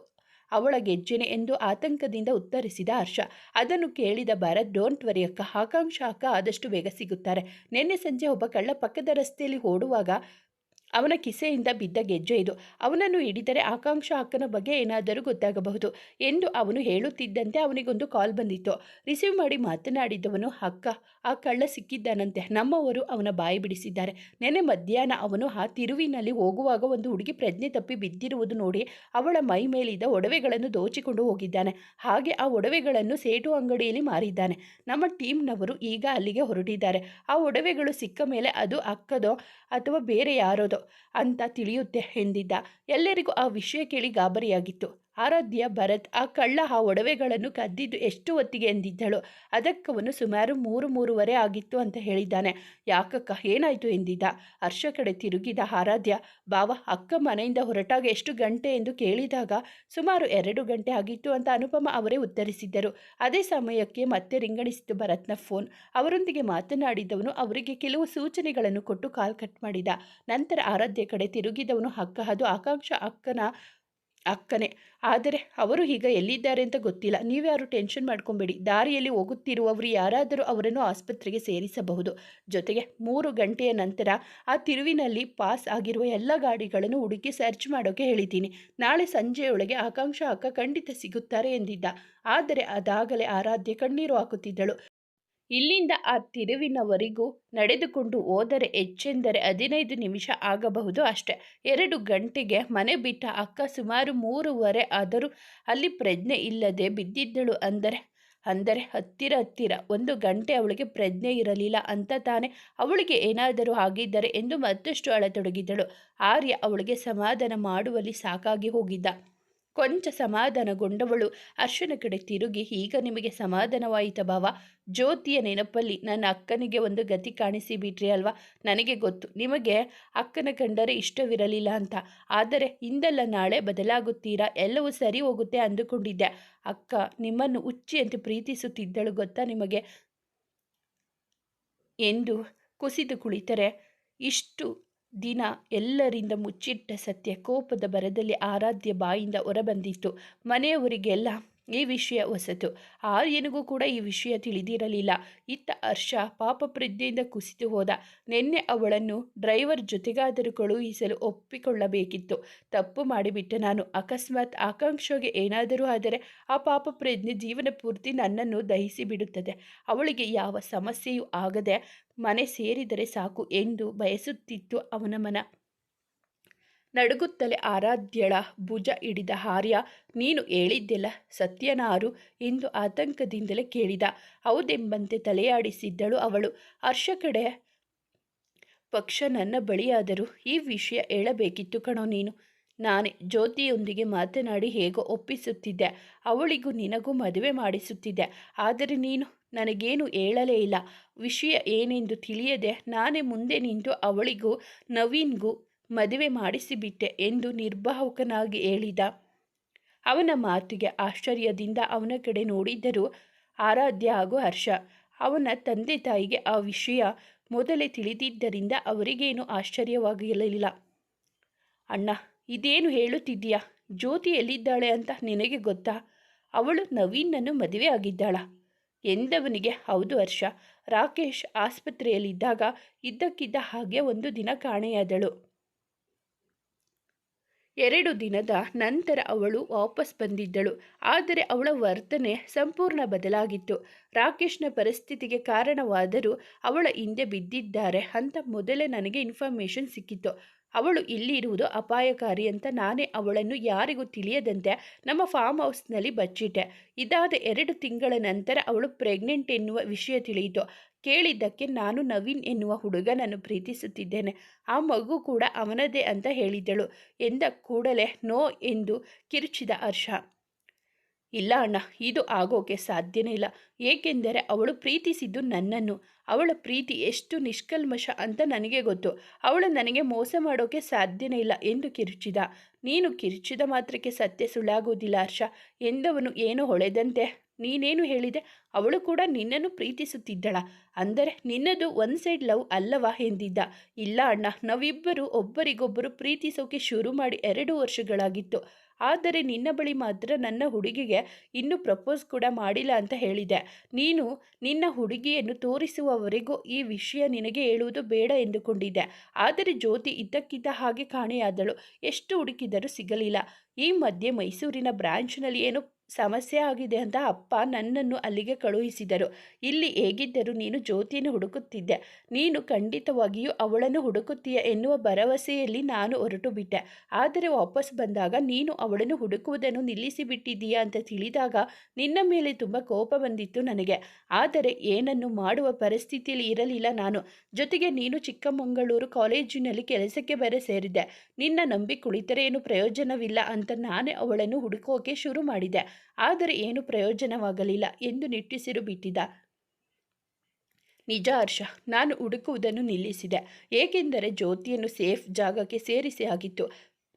ಅವಳ ಗೆಜ್ಜೆನೆ ಎಂದು ಆತಂಕದಿಂದ ಉತ್ತರಿಸಿದ ಹರ್ಷ. ಅದನ್ನು ಕೇಳಿದ ಭರತ್, ಡೋಂಟ್ ವರಿ ಅಕ್ಕ, ಆಕಾಂಕ್ಷ ಅಕ್ಕ ಆದಷ್ಟು ಬೇಗ ಸಿಗುತ್ತಾರೆ. ನಿನ್ನೆ ಸಂಜೆ ಒಬ್ಬ ಕಳ್ಳ ಪಕ್ಕದ ರಸ್ತೆಯಲ್ಲಿ ಓಡುವಾಗ ಅವನ ಕಿಸೆಯಿಂದ ಬಿದ್ದ ಗೆಜ್ಜೆ ಇದು. ಅವನನ್ನು ಹಿಡಿದರೆ ಆಕಾಂಕ್ಷ ಅಕ್ಕನ ಬಗ್ಗೆ ಏನಾದರೂ ಗೊತ್ತಾಗಬಹುದು ಎಂದು ಅವನು ಹೇಳುತ್ತಿದ್ದಂತೆ ಅವನಿಗೊಂದು ಕಾಲ್ ಬಂದಿತ್ತು. ರಿಸೀವ್ ಮಾಡಿ ಮಾತನಾಡಿದವನು, ಅಕ್ಕ, ಆ ಕಳ್ಳ ಸಿಕ್ಕಿದ್ದಾನಂತೆ. ನಮ್ಮವರು ಅವನ ಬಾಯಿ ಬಿಡಿಸಿದ್ದಾರೆ. ನೆನೆ ಮಧ್ಯಾಹ್ನ ಅವನು ಆ ತಿರುವಿನಲ್ಲಿ ಹೋಗುವಾಗ ಒಂದು ಹುಡುಗಿ ಪ್ರಜ್ಞೆ ತಪ್ಪಿ ಬಿದ್ದಿರುವುದು ನೋಡಿ ಅವಳ ಮೈ ಮೇಲಿದ್ದ ಒಡವೆಗಳನ್ನು ದೋಚಿಕೊಂಡು ಹೋಗಿದ್ದಾನೆ. ಹಾಗೆ ಆ ಒಡವೆಗಳನ್ನು ಸೇಟು ಅಂಗಡಿಯಲ್ಲಿ ಮಾರಿದ್ದಾನೆ. ನಮ್ಮ ಟೀಮ್ನವರು ಈಗ ಅಲ್ಲಿಗೆ ಹೊರಟಿದ್ದಾರೆ. ಆ ಒಡವೆಗಳು ಸಿಕ್ಕ ಮೇಲೆ ಅದು ಅಕ್ಕದೋ ಅಥವಾ ಬೇರೆ ಯಾರೋದೋ ಅಂತ ತಿಳಿಯುತ್ತೆ ಎಂದಿದ್ದ. ಎಲ್ಲರಿಗೂ ಆ ವಿಷಯ ಕೇಳಿ ಗಾಬರಿಯಾಗಿತ್ತು. ಆರಾಧ್ಯ, ಭರತ್ ಆ ಕಳ್ಳ ಆ ಒಡವೆಗಳನ್ನು ಕದ್ದಿದ್ದು ಎಷ್ಟು ಹೊತ್ತಿಗೆ ಎಂದಿದ್ದಳು? ಅದಕ್ಕವನು ಸುಮಾರು ಮೂರು, ಮೂರುವರೆ ಆಗಿತ್ತು ಅಂತ ಹೇಳಿದ್ದಾನೆ. ಯಾಕಕ್ಕ? ಏನಾಯಿತು ಎಂದಿದ್ದ? ಹರ್ಷ ಕಡೆ ತಿರುಗಿದ ಆರಾಧ್ಯ, ಬಾವ, ಅಕ್ಕ ಮನೆಯಿಂದ ಹೊರಟಾಗ ಎಷ್ಟು ಗಂಟೆ? ಎಂದು ಕೇಳಿದಾಗ, ಸುಮಾರು ಎರಡು ಗಂಟೆ ಆಗಿತ್ತು ಅಂತ ಅನುಪಮ ಅವರೇ ಉತ್ತರಿಸಿದ್ದರು. ಅದೇ ಸಮಯಕ್ಕೆ ಮತ್ತೆ ರಿಂಗಣಿಸಿತು ಭರತ್ನ ಫೋನ್. ಅವರೊಂದಿಗೆ ಮಾತನಾಡಿದವನು ಅವರಿಗೆ ಕೆಲವು ಸೂಚನೆಗಳನ್ನು ಕೊಟ್ಟು ಕಾಲ್ ಕಟ್ ಮಾಡಿದ. ನಂತರ ಆರಾಧ್ಯ ಕಡೆ ತಿರುಗಿದವನು, ಅಕ್ಕ, ಅದು ಆಕಾಂಕ್ಷ ಅಕ್ಕನ ಅಕ್ಕನೇ. ಆದರೆ ಅವರು ಈಗ ಎಲ್ಲಿದ್ದಾರೆ ಅಂತ ಗೊತ್ತಿಲ್ಲ. ನೀವ್ಯಾರು ಟೆನ್ಷನ್ ಮಾಡ್ಕೊಬೇಡಿ. ದಾರಿಯಲ್ಲಿ ಹೋಗುತ್ತಿರುವವರು ಯಾರಾದರೂ ಅವರನ್ನು ಆಸ್ಪತ್ರೆಗೆ ಸೇರಿಸಬಹುದು. ಜೊತೆಗೆ ಮೂರು ಗಂಟೆಯ ನಂತರ ಆ ತಿರುವಿನಲ್ಲಿ ಪಾಸ್ ಆಗಿರುವ ಎಲ್ಲ ಗಾಡಿಗಳನ್ನು ಹುಡುಕಿ ಸರ್ಚ್ ಮಾಡೋಕೆ ಹೇಳಿದ್ದೀನಿ. ನಾಳೆ ಸಂಜೆಯೊಳಗೆ ಆಕಾಂಕ್ಷ ಅಕ್ಕ ಖಂಡಿತ ಸಿಗುತ್ತಾರೆ ಎಂದಿದ್ದ. ಆದರೆ ಅದಾಗಲೇ ಆರಾಧ್ಯ ಕಣ್ಣೀರು ಹಾಕುತ್ತಿದ್ದಳು. ಇಲ್ಲಿಂದ ಆ ತಿರುವಿನವರೆಗೂ ನಡೆದುಕೊಂಡು ಹೋದರೆ ಹೆಚ್ಚೆಂದರೆ ಹದಿನೈದು ನಿಮಿಷ ಆಗಬಹುದು ಅಷ್ಟೆ. ಎರಡು ಗಂಟೆಗೆ ಮನೆ ಬಿಟ್ಟ ಅಕ್ಕ ಸುಮಾರು ಮೂರುವರೆ ಆದರೂ ಅಲ್ಲಿ ಪ್ರಜ್ಞೆ ಇಲ್ಲದೆ ಬಿದ್ದಿದ್ದಳು ಅಂದರೆ ಅಂದರೆ ಹತ್ತಿರ ಹತ್ತಿರ. ಒಂದು ಗಂಟೆ ಅವಳಿಗೆ ಪ್ರಜ್ಞೆ ಇರಲಿಲ್ಲ ಅಂತ ತಾನೆ ಅವಳಿಗೆ ಏನಾದರೂ ಆಗಿದ್ದರೆ ಎಂದು ಮತ್ತಷ್ಟು ಅಳತೊಡಗಿದ್ದಳು. ಆರ್ಯ ಅವಳಿಗೆ ಸಮಾಧಾನ ಮಾಡುವಲ್ಲಿ ಸಾಕಾಗಿ ಹೋಗಿದ್ದ. ಕೊಂಚ ಸಮಾಧಾನಗೊಂಡವಳು. ಅರ್ಶನ ಕಡೆ ತಿರುಗಿ, ಈಗ ನಿಮಗೆ ಸಮಾಧಾನವಾಯಿತ ಭಾವ? ಜ್ಯೋತಿಯ ನೆನಪಲ್ಲಿ ನನ್ನ ಅಕ್ಕನಿಗೆ ಒಂದು ಗತಿ ಕಾಣಿಸಿ ಬಿಟ್ರಿ ಅಲ್ವಾ? ನನಗೆ ಗೊತ್ತು. ನಿಮಗೆ ಅಕ್ಕನ ಕಂಡರೆ ಇಷ್ಟವಿರಲಿಲ್ಲ ಅಂತ. ಆದರೆ ಇಂದಲ್ಲ ನಾಳೆ ಬದಲಾಗುತ್ತೀರಾ? ಎಲ್ಲವೂ ಸರಿ ಹೋಗುತ್ತೆ ಅಂದುಕೊಂಡಿದ್ದೆ. ಅಕ್ಕ, ನಿಮ್ಮನ್ನು ಹುಚ್ಚಿಯಂತೆ ಪ್ರೀತಿಸುತ್ತಿದ್ದಳು ಗೊತ್ತಾ ನಿಮಗೆ? ಎಂದು ಕುಸಿದು ಕುಳಿತರೆ. ಇಷ್ಟು ದಿನ ಎಲ್ಲರಿಂದ ಮುಚ್ಚಿಟ್ಟ ಸತ್ಯ ಕೋಪದ ಬರದಲ್ಲಿ ಆರಾಧ್ಯ ಬಾಯಿಂದ ಹೊರಬಂದಿತ್ತು. ಮನೆಯವರಿಗೆಲ್ಲ ಈ ವಿಷಯ ಹೊಸತು. ಆರ್ಯನಿಗೂ ಕೂಡ ಈ ವಿಷಯ ತಿಳಿದಿರಲಿಲ್ಲ. ಇತ್ತ ಹರ್ಷ ಪಾಪ ಪ್ರಜ್ಞೆಯಿಂದ ಕುಸಿತು ಹೋದ. ನಿನ್ನೆ ಅವಳನ್ನು ಡ್ರೈವರ್ ಜೊತೆಗಾದರೂ ಕಳುಹಿಸಲು ಒಪ್ಪಿಕೊಳ್ಳಬೇಕಿತ್ತು. ತಪ್ಪು ಮಾಡಿಬಿಟ್ಟೆ ನಾನು. ಅಕಸ್ಮಾತ್ ಆಕಾಂಕ್ಷೆಗೆ ಏನಾದರೂ ಆದರೆ ಆ ಪಾಪ ಪ್ರಜ್ಞೆ ಜೀವನ ಪೂರ್ತಿ ನನ್ನನ್ನು ದಹಿಸಿ ಬಿಡುತ್ತದೆ ಅವಳಿಗೆ ಯಾವ ಸಮಸ್ಯೆಯೂ ಆಗದೆ ಮನೆ ಸೇರಿದರೆ ಸಾಕು ಎಂದು ಬಯಸುತ್ತಿತ್ತು ಅವನ ಮನ. ನಡುಗುತ್ತಲೇ ಆರಾಧ್ಯಳ ಭುಜ ಹಿಡಿದ ಹಾರ್ಯ ನೀನು ಹೇಳಿದ್ದೆಲ್ಲ ಸತ್ಯನಾರು? ಎಂದು ಆತಂಕದಿಂದಲೇ ಕೇಳಿದ. ಹೌದೆಂಬಂತೆ ತಲೆಯಾಡಿಸಿದ್ದಳು ಅವಳು. ಹರ್ಷ ಕಡೆ ಪಕ್ಷ ನನ್ನ ಬಳಿಯಾದರೂ ಈ ವಿಷಯ ಹೇಳಬೇಕಿತ್ತು ಕಣೋ ನೀನು. ನಾನೇ ಜ್ಯೋತಿಯೊಂದಿಗೆ ಮಾತನಾಡಿ ಹೇಗೋ ಒಪ್ಪಿಸುತ್ತಿದ್ದೆ. ಅವಳಿಗೂ ನಿನಗೂ ಮದುವೆ ಮಾಡಿಸುತ್ತಿದ್ದೆ. ಆದರೆ ನೀನು ನನಗೇನು ಹೇಳಲೇ ಇಲ್ಲ. ವಿಷಯ ಏನೆಂದು ತಿಳಿಯದೆ ನಾನೇ ಮುಂದೆ ನಿಂತು ಅವಳಿಗೂ, ನವೀನ್ಗೂ ಮದುವೆ ಮಾಡಿಸಿಬಿಟ್ಟೆ ಎಂದು ನಿರ್ಭಾವಕನಾಗಿ ಹೇಳಿದ. ಅವನ ಮಾತಿಗೆ ಆಶ್ಚರ್ಯದಿಂದ ಅವನ ಕಡೆ ನೋಡಿದ್ದರು ಆರಾಧ್ಯ ಹಾಗೂ ಹರ್ಷ, ಅವನ ತಂದೆ ತಾಯಿಗೆ ಆ ವಿಷಯ ಮೊದಲೇ ತಿಳಿದಿದ್ದರಿಂದ ಅವರಿಗೇನು ಆಶ್ಚರ್ಯವಾಗಿರಲಿಲ್ಲ ಅಣ್ಣ, ಇದೇನು ಹೇಳುತ್ತಿದ್ದೀಯಾ? ಜ್ಯೋತಿ ಎಲ್ಲಿದ್ದಾಳೆ ಅಂತ ನಿನಗೆ ಗೊತ್ತಾ? ಅವಳು ನವೀನನ್ನು ಮದುವೆ ಆಗಿದ್ದಾಳ. ಎಂದವನಿಗೆ, ಹೌದು ಹರ್ಷ, ರಾಕೇಶ್ ಆಸ್ಪತ್ರೆಯಲ್ಲಿದ್ದಾಗ ಇದ್ದಕ್ಕಿದ್ದ ಹಾಗೆ ಒಂದು ದಿನ ಕಾಣೆಯಾದಳು. ಎರಡು ದಿನದ ನಂತರ ಅವಳು ವಾಪಸ್ ಬಂದಿದ್ದಳು. ಆದರೆ ಅವಳ ವರ್ತನೆ ಸಂಪೂರ್ಣ ಬದಲಾಗಿತ್ತು. ರಾಕೇಶ್ನ ಪರಿಸ್ಥಿತಿಗೆ ಕಾರಣವಾದರೂ ಅವಳ ಹಿಂದೆ ಬಿದ್ದಿದ್ದಾರೆ ಅಂತ ಮೊದಲೇ ನನಗೆ ಇನ್ಫಾರ್ಮೇಷನ್ ಸಿಕ್ಕಿತ್ತು. ಅವಳು ಇಲ್ಲಿರುವುದು ಅಪಾಯಕಾರಿ ಅಂತ ನಾನೇ ಅವಳನ್ನು ಯಾರಿಗೂ ತಿಳಿಯದಂತೆ ನಮ್ಮ ಫಾರ್ಮ್ ಹೌಸ್ನಲ್ಲಿ ಬಚ್ಚಿಟ್ಟೆ. ಇದಾದ ಎರಡು ತಿಂಗಳ ನಂತರ ಅವಳು ಪ್ರೆಗ್ನೆಂಟ್ ಎನ್ನುವ ವಿಷಯ ತಿಳಿಯಿತು. ಕೇಳಿದ್ದಕ್ಕೆ ನಾನು ನವೀನ್ ಎನ್ನುವ ಹುಡುಗನನ್ನು ಪ್ರೀತಿಸುತ್ತಿದ್ದೇನೆ. ಆ ಮಗು ಕೂಡ ಅವನದೇ ಅಂತ ಹೇಳಿದ್ದಳು ಎಂದ ಕೂಡಲೇ ನೋ ಎಂದು ಕಿರುಚಿದ ಹರ್ಷ. ಇಲ್ಲ ಅಣ್ಣ, ಇದು ಆಗೋಕೆ ಸಾಧ್ಯನೇ ಇಲ್ಲ. ಏಕೆಂದರೆ ಅವಳು ಪ್ರೀತಿಸಿದ್ದು ನನ್ನನ್ನು. ಅವಳ ಪ್ರೀತಿ ಎಷ್ಟು ನಿಷ್ಕಲ್ಮಶ ಅಂತ ನನಗೆ ಗೊತ್ತು. ಅವಳು ನನಗೆ ಮೋಸ ಮಾಡೋಕೆ ಸಾಧ್ಯನೇ ಇಲ್ಲ ಎಂದು ಕಿರುಚಿದ. ನೀನು ಕಿರುಚಿದ ಮಾತ್ರಕ್ಕೆ ಸತ್ಯ ಸುಳ್ಳಾಗುವುದಿಲ್ಲ ಹರ್ಷ. ಎಂದವನು ಏನು ಹೊಳೆದಂತೆ. ನೀನೇನು ಹೇಳಿದೆ? ಅವಳು ಕೂಡ ನಿನ್ನನ್ನು ಪ್ರೀತಿಸುತ್ತಿದ್ದಳ. ಅಂದರೆ ನಿನ್ನದು ಒನ್ ಸೈಡ್ ಲವ್ ಅಲ್ಲವಾ ಎಂದಿದ್ದ. ಇಲ್ಲ ಅಣ್ಣ, ನಾವಿಬ್ಬರು ಒಬ್ಬರಿಗೊಬ್ಬರು ಪ್ರೀತಿಸೋಕೆ ಶುರು ಮಾಡಿ ಎರಡು ವರ್ಷಗಳಾಗಿತ್ತು. ಆದರೆ ನಿನ್ನ ಬಳಿ ಮಾತ್ರ ನನ್ನ ಹುಡುಗಿಗೆ ಇನ್ನೂ ಪ್ರಪೋಸ್ ಕೂಡ ಮಾಡಿಲ್ಲ ಅಂತ ಹೇಳಿದೆ. ನೀನು ನಿನ್ನ ಹುಡುಗಿಯನ್ನು ತೋರಿಸುವವರೆಗೂ ಈ ವಿಷಯ ನಿನಗೆ ಹೇಳುವುದು ಬೇಡ ಎಂದುಕೊಂಡಿದ್ದೆ. ಆದರೆ ಜ್ಯೋತಿ ಇದ್ದಕ್ಕಿದ್ದ ಹಾಗೆ ಕಾಣೆಯಾದಳು. ಎಷ್ಟು ಹುಡುಕಿದರೂ ಸಿಗಲಿಲ್ಲ. ಈ ಮಧ್ಯೆ ಮೈಸೂರಿನ ಬ್ರಾಂಚ್ನಲ್ಲಿ ಏನು ಸಮಸ್ಯೆ ಆಗಿದೆ ಅಂತ ಅಪ್ಪ ನನ್ನನ್ನು ಅಲ್ಲಿಗೆ ಕಳುಹಿಸಿದರು. ಇಲ್ಲಿ ಹೇಗಿದ್ದರೂ ನೀನು ಜ್ಯೋತಿಯನ್ನು ಹುಡುಕುತ್ತಿದ್ದೆ. ನೀನು ಖಂಡಿತವಾಗಿಯೂ ಅವಳನ್ನು ಹುಡುಕುತ್ತೀಯ ಎನ್ನುವ ಭರವಸೆಯಲ್ಲಿ ನಾನು ಹೊರಟು ಬಿಟ್ಟೆ ಆದರೆ ವಾಪಸ್ ಬಂದಾಗ ನೀನು ಅವಳನ್ನು ಹುಡುಕುವುದನ್ನು ನಿಲ್ಲಿಸಿಬಿಟ್ಟಿದ್ದೀಯಾ ಅಂತ ತಿಳಿದಾಗ ನಿನ್ನ ಮೇಲೆ ತುಂಬ ಕೋಪ ಬಂದಿತ್ತು ನನಗೆ. ಆದರೆ ಏನನ್ನು ಮಾಡುವ ಪರಿಸ್ಥಿತಿಯಲ್ಲಿ ಇರಲಿಲ್ಲ ನಾನು. ಜೊತೆಗೆ ನೀನು ಚಿಕ್ಕಮಗಳೂರು ಕಾಲೇಜಿನಲ್ಲಿ ಕೆಲಸಕ್ಕೆ ಬೇರೆ ಸೇರಿದ್ದೆ ನಿನ್ನ ನಂಬಿ ಕುಳಿತರೆ ಏನು ಪ್ರಯೋಜನವಿಲ್ಲ ಅಂತ ನಾನೇ ಅವಳನ್ನು ಹುಡುಕೋಕೆ ಶುರು ಮಾಡಿದೆ. ಆದರೆ ಏನು ಪ್ರಯೋಜನವಾಗಲಿಲ್ಲ ಎಂದು ನಿಟ್ಟುಸಿರು ಬಿಟ್ಟಿದ ನಿಜ ಹರ್ಷ, ನಾನು ಹುಡುಕುವುದನ್ನು ನಿಲ್ಲಿಸಿದೆ. ಏಕೆಂದರೆ ಜ್ಯೋತಿಯನ್ನು ಸೇಫ್ ಜಾಗಕ್ಕೆ ಸೇರಿಸಿ ಆಗಿತ್ತು.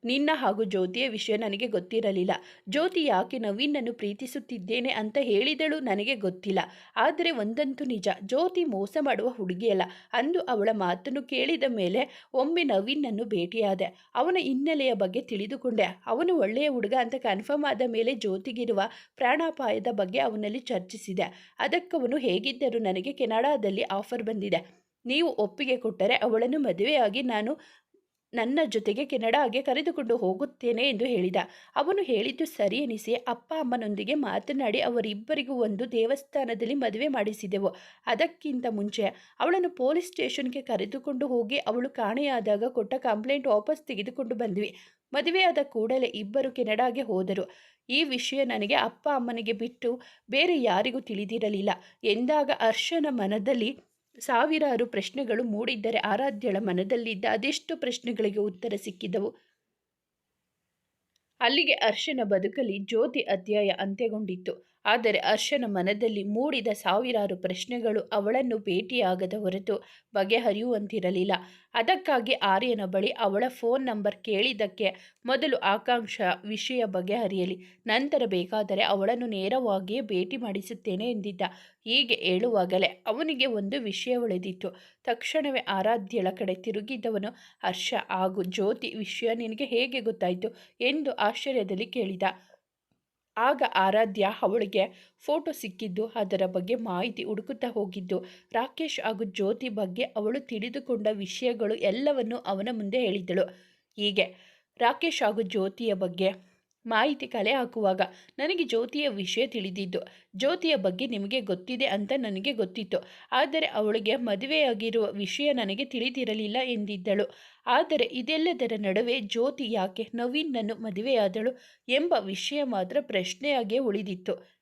ನಿನ್ನ ಹಾಗೂ ಜ್ಯೋತಿಯ ವಿಷಯ ನನಗೆ ಗೊತ್ತಿರಲಿಲ್ಲ. ಜ್ಯೋತಿ ಯಾಕೆ ನವೀನನ್ನು ಪ್ರೀತಿಸುತ್ತಿದ್ದೇನೆ ಅಂತ ಹೇಳಿದಳು ನನಗೆ ಗೊತ್ತಿಲ್ಲ. ಆದರೆ ಒಂದಂತೂ ನಿಜ, ಜ್ಯೋತಿ ಮೋಸ ಮಾಡುವ ಹುಡುಗಿಯಲ್ಲ. ಅಂದು ಅವಳ ಮಾತನ್ನು ಕೇಳಿದ ಮೇಲೆ ಒಮ್ಮೆ ನವೀನನ್ನು ಭೇಟಿಯಾದೆ. ಅವನ ಹಿನ್ನೆಲೆಯ ಬಗ್ಗೆ ತಿಳಿದುಕೊಂಡೆ. ಅವನು ಒಳ್ಳೆಯ ಹುಡುಗ ಅಂತ ಕನ್ಫರ್ಮ್ ಆದ ಮೇಲೆ ಜ್ಯೋತಿಗಿರುವ ಪ್ರಾಣಾಪಾಯದ ಬಗ್ಗೆ ಅವನಲ್ಲಿ ಚರ್ಚಿಸಿದೆ. ಅದಕ್ಕವನು ಹೇಗಿದ್ದರೂ ನನಗೆ ಕೆನಡಾದಲ್ಲಿ ಆಫರ್ ಬಂದಿದೆ. ನೀವು ಒಪ್ಪಿಗೆ ಕೊಟ್ಟರೆ ಅವಳನ್ನು ಮದುವೆಯಾಗಿ ನಾನು ನನ್ನ ಜೊತೆಗೆ ಕೆನಡಾಗೆ ಕರೆದುಕೊಂಡು ಹೋಗುತ್ತೇನೆ ಎಂದು ಹೇಳಿದ. ಅವನು ಹೇಳಿದ್ದು ಸರಿ ಎನಿಸಿ ಅಪ್ಪ ಅಮ್ಮನೊಂದಿಗೆ ಮಾತನಾಡಿ ಅವರಿಬ್ಬರಿಗೂ ಒಂದು ದೇವಸ್ಥಾನದಲ್ಲಿ ಮದುವೆ ಮಾಡಿಸಿದೆವು. ಅದಕ್ಕಿಂತ ಮುಂಚೆ ಅವಳನ್ನು ಪೊಲೀಸ್ ಸ್ಟೇಷನ್ಗೆ ಕರೆದುಕೊಂಡು ಹೋಗಿ ಅವಳು ಕಾಣೆಯಾದಾಗ ಕೊಟ್ಟ ಕಂಪ್ಲೇಂಟ್ ವಾಪಸ್ ತೆಗೆದುಕೊಂಡು ಬಂದ್ವಿ. ಮದುವೆಯಾದ ಕೂಡಲೇ ಇಬ್ಬರು ಕೆನಡಾಗೆ ಹೋದರು. ಈ ವಿಷಯ ನನಗೆ ಅಪ್ಪ ಅಮ್ಮನಿಗೆ ಬಿಟ್ಟು ಬೇರೆ ಯಾರಿಗೂ ತಿಳಿದಿರಲಿಲ್ಲ. ಎಂದಾಗ ಅರ್ಷನ ಮನದಲ್ಲಿ ಸಾವಿರಾರು ಪ್ರಶ್ನೆಗಳು ಮೂಡಿದ್ದರೆ ಆರಾಧ್ಯಳ ಮನದಲ್ಲಿದ್ದ ಅದೆಷ್ಟು ಪ್ರಶ್ನೆಗಳಿಗೆ ಉತ್ತರ ಸಿಕ್ಕಿದವು. ಅಲ್ಲಿಗೆ ಅರ್ಶನ ಬದುಕಲಿ, ಜ್ಯೋತಿ ಅಧ್ಯಾಯ ಅಂತ್ಯಗೊಂಡಿತ್ತು. ಆದರೆ ಹರ್ಷನ ಮನದಲ್ಲಿ ಮೂಡಿದ ಸಾವಿರಾರು ಪ್ರಶ್ನೆಗಳು ಅವಳನ್ನು ಭೇಟಿಯಾಗದ ಹೊರತು ಬಗೆಹರಿಯುವಂತಿರಲಿಲ್ಲ. ಅದಕ್ಕಾಗಿ ಆರ್ಯನ ಬಳಿ ಅವಳ ಫೋನ್ ನಂಬರ್ ಕೇಳಿದ್ದಕ್ಕೆ ಮೊದಲು ಆಕಾಂಕ್ಷ ವಿಷಯ ಬಗೆಹರಿಯಲಿ, ನಂತರ ಬೇಕಾದರೆ ಅವಳನ್ನು ನೇರವಾಗಿಯೇ ಭೇಟಿ ಮಾಡಿಸುತ್ತೇನೆ ಎಂದಿದ್ದ. ಹೀಗೆ ಹೇಳುವಾಗಲೇ ಅವನಿಗೆ ಒಂದು ವಿಷಯ ಉಳಿದಿತ್ತು ತಕ್ಷಣವೇ ಆರಾಧ್ಯಳ ಕಡೆ ತಿರುಗಿದ್ದವನು ಹರ್ಷ, ಹಾಗೂ ಜ್ಯೋತಿ ವಿಷಯ ನಿನಗೆ ಹೇಗೆ ಗೊತ್ತಾಯಿತು? ಎಂದು ಆಶ್ಚರ್ಯದಲ್ಲಿ ಕೇಳಿದ. ಆಗ ಆರಾಧ್ಯ ಅವಳಿಗೆ ಫೋಟೋ ಸಿಕ್ಕಿದ್ದು, ಅದರ ಬಗ್ಗೆ ಮಾಹಿತಿ ಹುಡುಕುತ್ತಾ ಹೋಗಿದ್ದು. ರಾಕೇಶ್ ಹಾಗೂ ಜ್ಯೋತಿ ಬಗ್ಗೆ ಅವಳು ತಿಳಿದುಕೊಂಡ ವಿಷಯಗಳು ಎಲ್ಲವನ್ನು ಅವನ ಮುಂದೆ ಹೇಳಿದ್ದಳು. ಹೀಗೆ ರಾಕೇಶ್ ಹಾಗೂ ಜ್ಯೋತಿಯ ಬಗ್ಗೆ ಮಾಹಿತಿ ಕಲೆ ಹಾಕುವಾಗ ನನಗೆ ಜ್ಯೋತಿಯ ವಿಷಯ ತಿಳಿದಿದ್ದು. ಜ್ಯೋತಿಯ ಬಗ್ಗೆ ನಿಮಗೆ ಗೊತ್ತಿದೆ ಅಂತ ನನಗೆ ಗೊತ್ತಿತ್ತು. ಆದರೆ ಅವಳಿಗೆ ಮದುವೆಯಾಗಿರುವ ವಿಷಯ ನನಗೆ ತಿಳಿದಿರಲಿಲ್ಲ ಎಂದಿದ್ದಳು. ಆದರೆ ಇದೆಲ್ಲದರ ನಡುವೆ ಜ್ಯೋತಿ ಯಾಕೆ ನವೀನ್ನನ್ನು ಮದುವೆಯಾದಳು ಎಂಬ ವಿಷಯ ಮಾತ್ರ ಪ್ರಶ್ನೆಯಾಗಿಯೇ ಉಳಿದಿತ್ತು.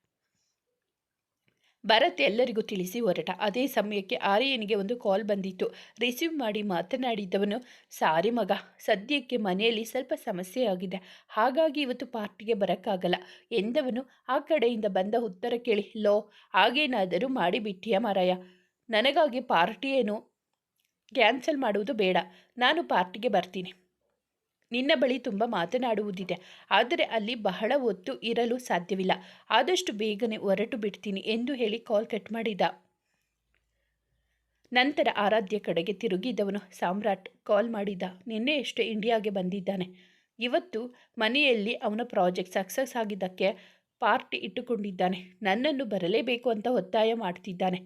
ಭರತ್ ಎಲ್ಲರಿಗೂ ತಿಳಿಸಿ ಹೊರಟ. ಅದೇ ಸಮಯಕ್ಕೆ ಆರ್ಯನಿಗೆ ಒಂದು ಕಾಲ್ ಬಂದಿತ್ತು. ರಿಸೀವ್ ಮಾಡಿ ಮಾತನಾಡಿದ್ದವನು, ಸಾರಿ ಮಗ, ಸದ್ಯಕ್ಕೆ ಮನೆಯಲ್ಲಿ ಸ್ವಲ್ಪ ಸಮಸ್ಯೆ ಆಗಿದೆ. ಹಾಗಾಗಿ ಇವತ್ತು ಪಾರ್ಟಿಗೆ ಬರೋಕ್ಕಾಗಲ್ಲ. ಎಂದವನು ಆ ಕಡೆಯಿಂದ ಬಂದ ಉತ್ತರ ಕೇಳಿ, ಲೋ, ಹಾಗೇನಾದರೂ ಮಾಡಿಬಿಟ್ಟಿಯ ಮಾರಾಯ? ನನಗಾಗಿ ಪಾರ್ಟಿಯೇನು ಕ್ಯಾನ್ಸಲ್ ಮಾಡುವುದು ಬೇಡ. ನಾನು ಪಾರ್ಟಿಗೆ ಬರ್ತೀನಿ. ನಿನ್ನ ಬಳಿ ತುಂಬ ಮಾತನಾಡುವುದಿದೆ. ಆದರೆ ಅಲ್ಲಿ ಬಹಳ ಹೊತ್ತು ಇರಲು ಸಾಧ್ಯವಿಲ್ಲ. ಆದಷ್ಟು ಬೇಗನೆ ಹೊರಟು ಬಿಡ್ತೀನಿ ಎಂದು ಹೇಳಿ ಕಾಲ್ ಕಟ್ ಮಾಡಿದ. ನಂತರ ಆರಾಧ್ಯ ಕಡೆಗೆ ತಿರುಗಿದವನು ಸಾಮ್ರಾಟ್ ಕಾಲ್ ಮಾಡಿದ. ನಿನ್ನೆಯಷ್ಟೇ ಇಂಡಿಯಾಗೆ ಬಂದಿದ್ದಾನೆ. ಇವತ್ತು ಮನೆಯಲ್ಲಿ ಅವನ ಪ್ರಾಜೆಕ್ಟ್ ಸಕ್ಸಸ್ ಆಗಿದ್ದಕ್ಕೆ ಪಾರ್ಟಿ ಇಟ್ಟುಕೊಂಡಿದ್ದಾನೆ. ನನ್ನನ್ನು ಬರಲೇಬೇಕು ಅಂತ ಒತ್ತಾಯ ಮಾಡ್ತಿದ್ದಾನೆ.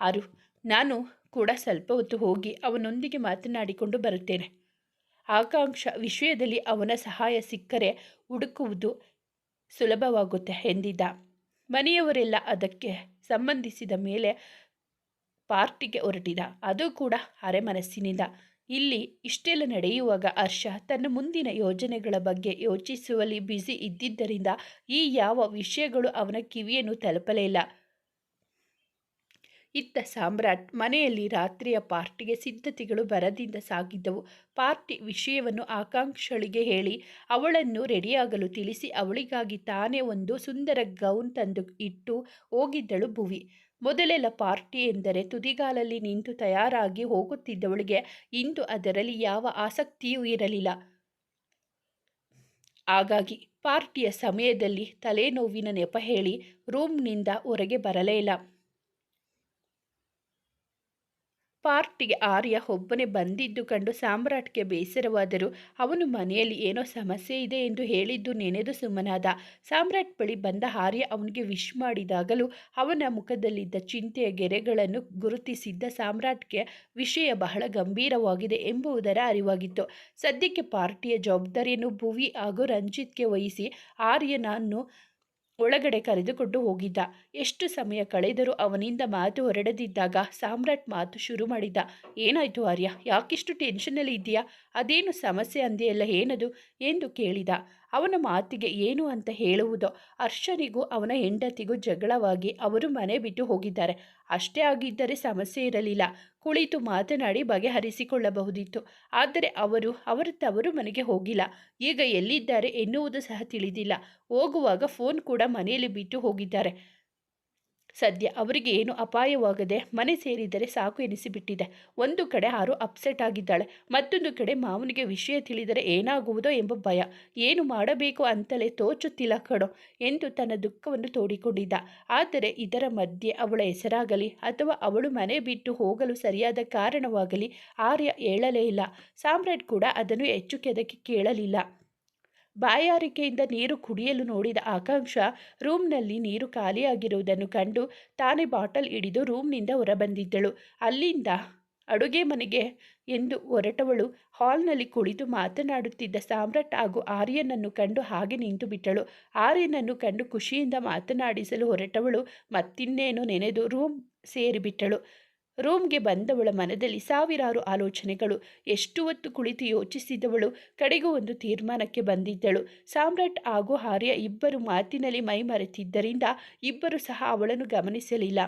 ಆರು ನಾನು ಕೂಡ ಸ್ವಲ್ಪ ಹೊತ್ತು ಹೋಗಿ ಅವನೊಂದಿಗೆ ಮಾತನಾಡಿಕೊಂಡು ಬರುತ್ತೇನೆ. ಆಕಾಂಕ್ಷ ವಿಷಯದಲ್ಲಿ ಅವನ ಸಹಾಯ ಸಿಕ್ಕರೆ ಹುಡುಕುವುದು ಸುಲಭವಾಗುತ್ತೆ ಎಂದಿದ್ದ. ಮನೆಯವರೆಲ್ಲ ಅದಕ್ಕೆ ಸಂಬಂಧಿಸಿದ ಮೇಲೆ ಪಾರ್ಟಿಗೆ ಹೊರಟಿದ. ಅದು ಕೂಡ ಅರೆಮನಸ್ಸಿನಿಂದ. ಇಲ್ಲಿ ಇಷ್ಟೆಲ್ಲ ನಡೆಯುವಾಗ ಹರ್ಷ ತನ್ನ ಮುಂದಿನ ಯೋಜನೆಗಳ ಬಗ್ಗೆ ಯೋಚಿಸುವಲ್ಲಿ ಬ್ಯುಸಿ ಇದ್ದಿದ್ದರಿಂದ ಈ ಯಾವ ವಿಷಯಗಳು ಅವನ ಕಿವಿಯನ್ನು ತಲುಪಲೇ ಇಲ್ಲ. ಇತ್ತ ಸಾಮ್ರಾಟ್ ಮನೆಯಲ್ಲಿ ರಾತ್ರಿಯ ಪಾರ್ಟಿಗೆ ಸಿದ್ಧತೆಗಳು ಬರದಿಂದ ಸಾಗಿದ್ದವು. ಪಾರ್ಟಿ ವಿಷಯವನ್ನು ಆಕಾಂಕ್ಷಳಿಗೆ ಹೇಳಿ, ಅವಳನ್ನು ರೆಡಿಯಾಗಲು ತಿಳಿಸಿ ಅವಳಿಗಾಗಿ ತಾನೇ ಒಂದು ಸುಂದರ ಗೌನ್ ತಂದು ಇಟ್ಟು ಹೋಗಿದ್ದಳು ಭುವಿ. ಮೊದಲೆಲ್ಲ ಪಾರ್ಟಿ ಎಂದರೆ ತುದಿಗಾಲಲ್ಲಿ ನಿಂತು ತಯಾರಾಗಿ ಹೋಗುತ್ತಿದ್ದವಳಿಗೆ ಇಂದು ಅದರಲ್ಲಿ ಯಾವ ಆಸಕ್ತಿಯೂ ಇರಲಿಲ್ಲ. ಹಾಗಾಗಿ ಪಾರ್ಟಿಯ ಸಮಯದಲ್ಲಿ ತಲೆನೋವಿನ ನೆಪ ಹೇಳಿ, ರೂಮ್ನಿಂದ ಹೊರಗೆ ಬರಲೇ ಇಲ್ಲ. ಪಾರ್ಟಿಗೆ ಆರ್ಯ ಒಬ್ಬನೇ ಬಂದಿದ್ದು ಕಂಡು ಸಾಮ್ರಾಟ್ಗೆ ಬೇಸರವಾದರು ಅವನು ಮನೆಯಲ್ಲಿ ಏನೋ ಸಮಸ್ಯೆ ಇದೆ ಎಂದು ಹೇಳಿದ್ದು ನೆನೆದು ಸುಮ್ಮನಾದ. ಸಾಮ್ರಾಟ್ ಬಳಿ ಬಂದ ಆರ್ಯ ಅವನಿಗೆ ವಿಶ್ ಮಾಡಿದಾಗಲೂ ಅವನ ಮುಖದಲ್ಲಿದ್ದ ಚಿಂತೆಯ ಗೆರೆಗಳನ್ನು ಗುರುತಿಸಿದ್ದ ಸಾಮ್ರಾಟ್ಗೆ ವಿಷಯ ಬಹಳ ಗಂಭೀರವಾಗಿದೆ ಎಂಬುದರ ಅರಿವಾಗಿತ್ತು. ಸದ್ಯಕ್ಕೆ ಪಾರ್ಟಿಯ ಜವಾಬ್ದಾರಿಯನ್ನು ಭುವಿ ಹಾಗೂ ರಂಜಿತ್ಗೆ ವಹಿಸಿ ಆರ್ಯನನ್ನು ಒಳಗಡೆ ಕರೆದುಕೊಂಡು ಹೋಗಿದ್ದ. ಎಷ್ಟು ಸಮಯ ಕಳೆದರೂ ಅವನಿಂದ ಮಾತು ಹೊರಡದಿದ್ದಾಗ ಸಾಮ್ರಾಟ್ ಮಾತು ಶುರು ಮಾಡಿದ್ದ ಏನಾಯ್ತು ಆರ್ಯ? ಯಾಕಿಷ್ಟು ಟೆನ್ಷನಲ್ಲಿ ಇದೆಯಾ ಅದೇನು ಸಮಸ್ಯೆ ಅಂದೆಯಲ್ಲ ಏನದು? ಎಂದು ಕೇಳಿದ. ಅವನ ಮಾತಿಗೆ ಏನು ಅಂತ ಹೇಳುವುದೋ ಹರ್ಷನಿಗೂ ಅವನ ಹೆಂಡತಿಗೂ ಜಗಳವಾಗಿ ಅವರು ಮನೆ ಬಿಟ್ಟು ಹೋಗಿದ್ದಾರೆ. ಅಷ್ಟೇ ಆಗಿದ್ದರೆ ಸಮಸ್ಯೆ ಇರಲಿಲ್ಲ. ಕುಳಿತು ಮಾತನಾಡಿ ಬಗೆಹರಿಸಿಕೊಳ್ಳಬಹುದಿತ್ತು. ಆದರೆ ಅವರು, ಅವರ ತವರು ಮನೆಗೆ ಹೋಗಿಲ್ಲ. ಈಗ ಎಲ್ಲಿದ್ದಾರೆ ಎನ್ನುವುದು ಸಹ ತಿಳಿದಿಲ್ಲ. ಹೋಗುವಾಗ ಫೋನ್ ಕೂಡ ಮನೆಯಲ್ಲಿ ಬಿಟ್ಟು ಹೋಗಿದ್ದಾರೆ. ಸದ್ಯ ಅವರಿಗೆ ಏನು ಅಪಾಯವಾಗದೆ ಮನೆ ಸೇರಿದರೆ ಸಾಕು ಎನಿಸಿಬಿಟ್ಟಿದೆ. ಒಂದು ಕಡೆ ಆರು ಅಪ್ಸೆಟ್ ಆಗಿದ್ದಾಳೆ, ಮತ್ತೊಂದು ಕಡೆ ಮಾವನಿಗೆ ವಿಷಯ ತಿಳಿದರೆ ಏನಾಗುವುದೋ ಎಂಬ ಭಯ. ಏನು ಮಾಡಬೇಕು ಅಂತಲೇ ತೋಚುತ್ತಿಲ್ಲ ಕಣೋ ಎಂದು ತನ್ನ ದುಃಖವನ್ನು ತೋಡಿಕೊಂಡಿದ್ದ. ಆದರೆ ಇದರ ಮಧ್ಯೆ ಅವಳ ಹೆಸರಾಗಲಿ ಅಥವಾ ಅವಳು ಮನೆ ಬಿಟ್ಟು ಹೋಗಲು ಸರಿಯಾದ ಕಾರಣವಾಗಲಿ ಆರ್ಯ ಹೇಳಲೇ ಇಲ್ಲ. ಸಾಮ್ರಾಟ್ ಕೂಡ ಅದನ್ನು ಹೆಚ್ಚು ಕೆದಕಿ ಕೇಳಲಿಲ್ಲ. ಬಾಯಾರಿಕೆಯಿಂದ ನೀರು ಕುಡಿಯಲು ನೋಡಿದ ಆಕಾಂಕ್ಷ, ರೂಮ್ನಲ್ಲಿ ನೀರು ಖಾಲಿಯಾಗಿರುವುದನ್ನು ಕಂಡು ತಾನೇ ಬಾಟಲ್ ಹಿಡಿದು ರೂಮ್ನಿಂದ ಹೊರಬಂದಿದ್ದಳು. ಅಲ್ಲಿಂದ ಅಡುಗೆ ಮನೆಗೆ ಎಂದು ಹೊರಟವಳು. ಹಾಲ್ನಲ್ಲಿ ಕುಳಿತು ಮಾತನಾಡುತ್ತಿದ್ದ ಸಾಮ್ರಾಟ್ ಹಾಗೂ ಆರ್ಯನನ್ನು ಕಂಡು ಹಾಗೆ ನಿಂತು ಬಿಟ್ಟಳು. ಆರ್ಯನನ್ನು ಕಂಡು ಖುಷಿಯಿಂದ ಮಾತನಾಡಿಸಲು ಹೊರಟವಳು. ಮತ್ತಿನ್ನೇನು ನೆನೆದು ರೂಮ್ ಸೇರಿಬಿಟ್ಟಳು. ರೂಮ್ಗೆ ಬಂದವಳ ಮನದಲ್ಲಿ ಸಾವಿರಾರು ಆಲೋಚನೆಗಳು. ಎಷ್ಟು ಹೊತ್ತು ಕುಳಿತು ಯೋಚಿಸಿದವಳು, ಕಡೆಗೂ ಒಂದು ತೀರ್ಮಾನಕ್ಕೆ ಬಂದಿದ್ದಳು. ಸಾಮ್ರಾಟ್ ಹಾಗೂ ಹಾರ್ಯ ಇಬ್ಬರು ಮಾತಿನಲ್ಲಿ ಮೈ ಮರೆತಿದ್ದರಿಂದ ಇಬ್ಬರು ಸಹ ಅವಳನ್ನು ಗಮನಿಸಲಿಲ್ಲ.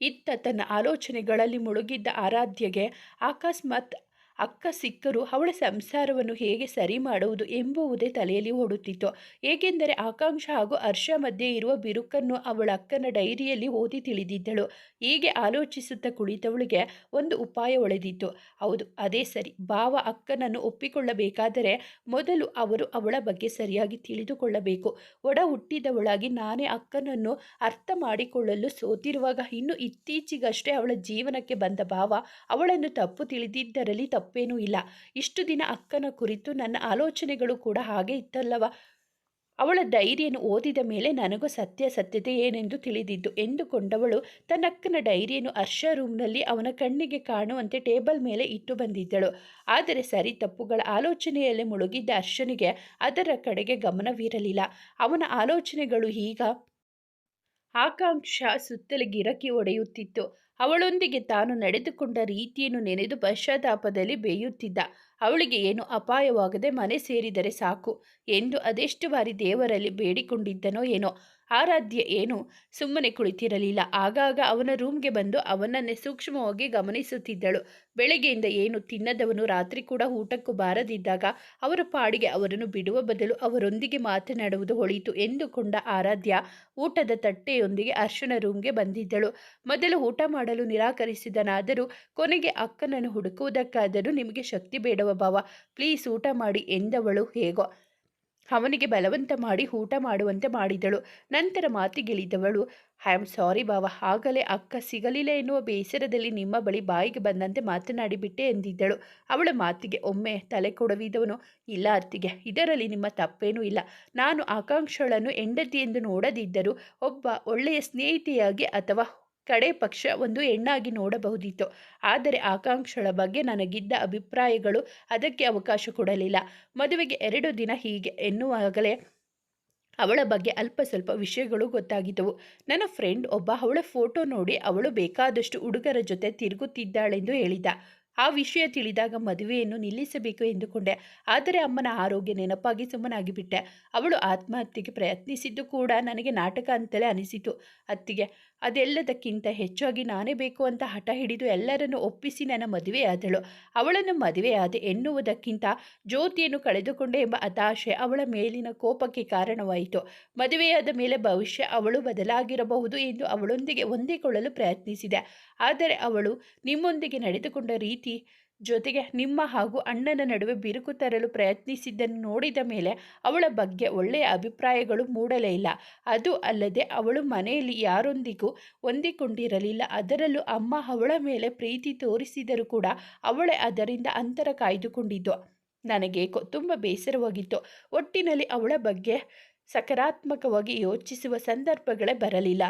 ಇತ್ತ ತನ್ನ ಆಲೋಚನೆಗಳಲ್ಲಿ ಮುಳುಗಿದ್ದ ಆರಾಧ್ಯಗೆ ಅಕಸ್ಮಾತ್ ಅಕ್ಕ ಸಿಕ್ಕರೂ ಅವಳ ಸಂಸಾರವನ್ನು ಹೇಗೆ ಸರಿ ಮಾಡುವುದು ಎಂಬುವುದೇ ತಲೆಯಲ್ಲಿ ಓಡುತ್ತಿತ್ತು. ಏಕೆಂದರೆ ಆಕಾಂಕ್ಷ ಹಾಗೂ ಹರ್ಷ ಮಧ್ಯೆ ಇರುವ ಬಿರುಕನ್ನು ಅವಳ ಅಕ್ಕನ ಡೈರಿಯಲ್ಲಿ ಓದಿ ತಿಳಿದಿದ್ದಳು. ಹೀಗೆ ಆಲೋಚಿಸುತ್ತಾ ಕುಳಿತವಳಿಗೆ ಒಂದು ಉಪಾಯ ಒಳೆದಿತ್ತು. ಹೌದು, ಅದೇ ಸರಿ. ಭಾವ ಅಕ್ಕನನ್ನು ಒಪ್ಪಿಕೊಳ್ಳಬೇಕಾದರೆ ಮೊದಲು ಅವರು ಅವಳ ಬಗ್ಗೆ ಸರಿಯಾಗಿ ತಿಳಿದುಕೊಳ್ಳಬೇಕು. ಒಡ ಹುಟ್ಟಿದವಳಾಗಿ ನಾನೇ ಅಕ್ಕನನ್ನು ಅರ್ಥ ಮಾಡಿಕೊಳ್ಳಲು ಸೋತಿರುವಾಗ ಇನ್ನು ಇತ್ತೀಚೆಗಷ್ಟೇ ಅವಳ ಜೀವನಕ್ಕೆ ಬಂದ ಭಾವ ಅವಳನ್ನು ತಪ್ಪು ತಿಳಿದಿದ್ದರಲ್ಲಿ ತಪ್ಪೇನೂ ಇಲ್ಲ. ಇಷ್ಟು ದಿನ ಅಕ್ಕನ ಕುರಿತು ನನ್ನ ಆಲೋಚನೆಗಳು ಕೂಡ ಹಾಗೆ ಇತ್ತಲ್ಲವ? ಅವಳ ಡೈರಿಯನ್ನು ಓದಿದ ಮೇಲೆ ನನಗೂ ಸತ್ಯ ಸತ್ಯತೆ ಏನೆಂದು ತಿಳಿದಿದ್ದು ಎಂದುಕೊಂಡವಳು ತನ್ನಕ್ಕನ ಡೈರಿಯನ್ನು ಹರ್ಷ ರೂಮ್ನಲ್ಲಿ ಅವನ ಕಣ್ಣಿಗೆ ಕಾಣುವಂತೆ ಟೇಬಲ್ ಮೇಲೆ ಇಟ್ಟು ಬಂದಿದ್ದಳು. ಆದರೆ ಸರಿ ತಪ್ಪುಗಳ ಆಲೋಚನೆಯಲ್ಲಿ ಮುಳುಗಿದ್ದ ಹರ್ಷನಿಗೆ ಅದರ ಕಡೆಗೆ ಗಮನವಿರಲಿಲ್ಲ. ಅವನ ಆಲೋಚನೆಗಳು ಈಗ ಆಕಾಂಕ್ಷ ಸುತ್ತಲೇ ಗಿರಕಿ ಹೊಡೆಯುತ್ತಿತ್ತು ಅವಳೊಂದಿಗೆ ತಾನು ನಡೆದುಕೊಂಡ ರೀತಿಯನ್ನು ನೆನೆದು ಪಶ್ಚಾತ್ತಾಪದಲ್ಲಿ ಬೇಯುತ್ತಿದ್ದ. ಅವಳಿಗೆ ಏನು ಅಪಾಯವಾಗದೆ ಮನೆ ಸೇರಿದರೆ ಸಾಕು. ಎಂದು ಅದೆಷ್ಟು ಬಾರಿ ದೇವರಲ್ಲಿ ಬೇಡಿಕೊಂಡಿದ್ದನೋ ಏನೋ. ಆರಾಧ್ಯ ಏನು? ಸುಮ್ಮನೆ ಕುಳಿತಿರಲಿಲ್ಲ. ಆಗಾಗ ಅವನ ರೂಮ್ಗೆ ಬಂದು ಅವನನ್ನೇ ಸೂಕ್ಷ್ಮವಾಗಿ ಗಮನಿಸುತ್ತಿದ್ದಳು. ಬೆಳಗ್ಗೆಯಿಂದ ಏನು ತಿನ್ನದವನು ರಾತ್ರಿ ಕೂಡ ಊಟಕ್ಕೂ ಬಾರದಿದ್ದಾಗ ಅವರ ಪಾಡಿಗೆ ಅವರನ್ನು ಬಿಡುವ ಬದಲು ಅವರೊಂದಿಗೆ ಮಾತನಾಡುವುದು ಹೊಳಿತು ಎಂದುಕೊಂಡ ಆರಾಧ್ಯ ಊಟದ ತಟ್ಟೆಯೊಂದಿಗೆ ಅರ್ಶನ ರೂಮ್ಗೆ ಬಂದಿದ್ದಳು. ಮೊದಲು ಊಟ ಮಾಡಲು ನಿರಾಕರಿಸಿದನಾದರೂ ಕೊನೆಗೆ ಅಕ್ಕನನ್ನು ಹುಡುಕುವುದಕ್ಕಾದರೂ ನಿಮಗೆ ಶಕ್ತಿ ಬೇಡವ ಭಾವ. ಪ್ಲೀಸ್ ಊಟ ಮಾಡಿ ಎಂದವಳು. ಹೇಗೋ ಅವನಿಗೆ ಬಲವಂತ ಮಾಡಿ ಊಟ ಮಾಡುವಂತೆ ಮಾಡಿದಳು. ನಂತರ ಮಾತಿಗಿಳಿದವಳು ಐ ಆಮ್ ಸಾರಿ ಬಾವ, ಆಗಲೇ ಅಕ್ಕ ಸಿಗಲಿಲ್ಲ ಎನ್ನುವ ಬೇಸರದಲ್ಲಿ ನಿಮ್ಮ ಬಳಿ ಬಾಯಿಗೆ ಬಂದಂತೆ ಮಾತನಾಡಿಬಿಟ್ಟೆ ಎಂದಿದ್ದಳು. ಅವಳ ಮಾತಿಗೆ ಒಮ್ಮೆ ತಲೆ ಕೊಡವಿದವನು, ಇಲ್ಲ ಅತ್ತಿಗೆ, ಇದರಲ್ಲಿ ನಿಮ್ಮ ತಪ್ಪೇನೂ ಇಲ್ಲ. ನಾನು ಆಕಾಂಕ್ಷಗಳನ್ನು ಹೆಂಡತಿ ಎಂದು ನೋಡದಿದ್ದರೂ, ಒಬ್ಬ ಒಳ್ಳೆಯ ಸ್ನೇಹಿತೆಯಾಗಿ ಅಥವಾ ಕಡೆ ಪಕ್ಷ ಒಂದು ಹೆಣ್ಣಾಗಿ ನೋಡಬಹುದಿತ್ತು. ಆದರೆ ಆಕಾಂಕ್ಷಳ ಬಗ್ಗೆ ನನಗಿದ್ದ ಅಭಿಪ್ರಾಯಗಳು ಅದಕ್ಕೆ ಅವಕಾಶ ಕೊಡಲಿಲ್ಲ. ಮದುವೆಗೆ ಎರಡು ದಿನ ಹೀಗೆ ಎನ್ನುವಾಗಲೇ ಅವಳ ಬಗ್ಗೆ ಅಲ್ಪ ಸ್ವಲ್ಪ ವಿಷಯಗಳು ಗೊತ್ತಾಗಿದ್ದವು. ನನ್ನ ಫ್ರೆಂಡ್ ಒಬ್ಬ ಅವಳ ಫೋಟೋ ನೋಡಿ ಅವಳು ಬೇಕಾದಷ್ಟು ಹುಡುಗರ ಜೊತೆ ತಿರುಗುತ್ತಿದ್ದಾಳೆಂದು ಹೇಳಿದ. ಆ ವಿಷಯ ತಿಳಿದಾಗ ಮದುವೆಯನ್ನು ನಿಲ್ಲಿಸಬೇಕು ಎಂದುಕೊಂಡೆ. ಆದರೆ ಅಮ್ಮನ ಆರೋಗ್ಯ ನೆನಪಾಗಿ ಸುಮ್ಮನಾಗಿಬಿಟ್ಟೆ. ಅವಳು ಆತ್ಮಹತ್ಯೆಗೆ ಪ್ರಯತ್ನಿಸಿದ್ದು ಕೂಡ ನನಗೆ ನಾಟಕ ಅಂತಲೇ ಅನಿಸಿತು. ಅತ್ತಿಗೆ ಅದೆಲ್ಲದಕ್ಕಿಂತ ಹೆಚ್ಚಾಗಿ ನಾನೇ ಬೇಕು ಅಂತ ಹಠ ಹಿಡಿದು ಎಲ್ಲರನ್ನು ಒಪ್ಪಿಸಿ ನನ್ನ ಮದುವೆಯಾದಳು ಅವಳನ್ನು ಮದುವೆಯಾದೆ ಎನ್ನುವುದಕ್ಕಿಂತ ಜ್ಯೋತಿಯನ್ನು ಕಳೆದುಕೊಂಡೆ ಎಂಬ ಹತಾಶೆ ಅವಳ ಮೇಲಿನ ಕೋಪಕ್ಕೆ ಕಾರಣವಾಯಿತು. ಮದುವೆಯಾದ ಮೇಲೆ ಭವಿಷ್ಯ ಅವಳು ಬದಲಾಗಿರಬಹುದು ಎಂದು ಅವಳೊಂದಿಗೆ ಹೊಂದಿಕೊಳ್ಳಲು ಪ್ರಯತ್ನಿಸಿದೆ. ಆದರೆ ಅವಳು ನಿಮ್ಮೊಂದಿಗೆ ನಡೆದುಕೊಂಡ ರೀತಿ ಜೊತೆಗೆ ನಿಮ್ಮ ಹಾಗೂ ಅಣ್ಣನ ನಡುವೆ ಬಿರುಕು ತರಲು ಪ್ರಯತ್ನಿಸಿದ್ದನ್ನು ನೋಡಿದ ಮೇಲೆ ಅವಳ ಬಗ್ಗೆ ಒಳ್ಳೆಯ ಅಭಿಪ್ರಾಯಗಳು ಮೂಡಲೇ ಇಲ್ಲ. ಅದು ಅಲ್ಲದೆ ಅವಳು ಮನೆಯಲ್ಲಿ ಯಾರೊಂದಿಗೂ ಹೊಂದಿಕೊಂಡಿರಲಿಲ್ಲ. ಅದರಲ್ಲೂ ಅಮ್ಮ ಅವಳ ಮೇಲೆ ಪ್ರೀತಿ ತೋರಿಸಿದರೂ ಕೂಡ ಅವಳೇ ಅದರಿಂದ ಅಂತರ ಕಾಯ್ದುಕೊಂಡಿದ್ದು. ನನಗೆ ತುಂಬ ಬೇಸರವಾಗಿತ್ತು ಒಟ್ಟಿನಲ್ಲಿ ಅವಳ ಬಗ್ಗೆ ಸಕಾರಾತ್ಮಕವಾಗಿ ಯೋಚಿಸುವ ಸಂದರ್ಭಗಳೇ ಬರಲಿಲ್ಲ.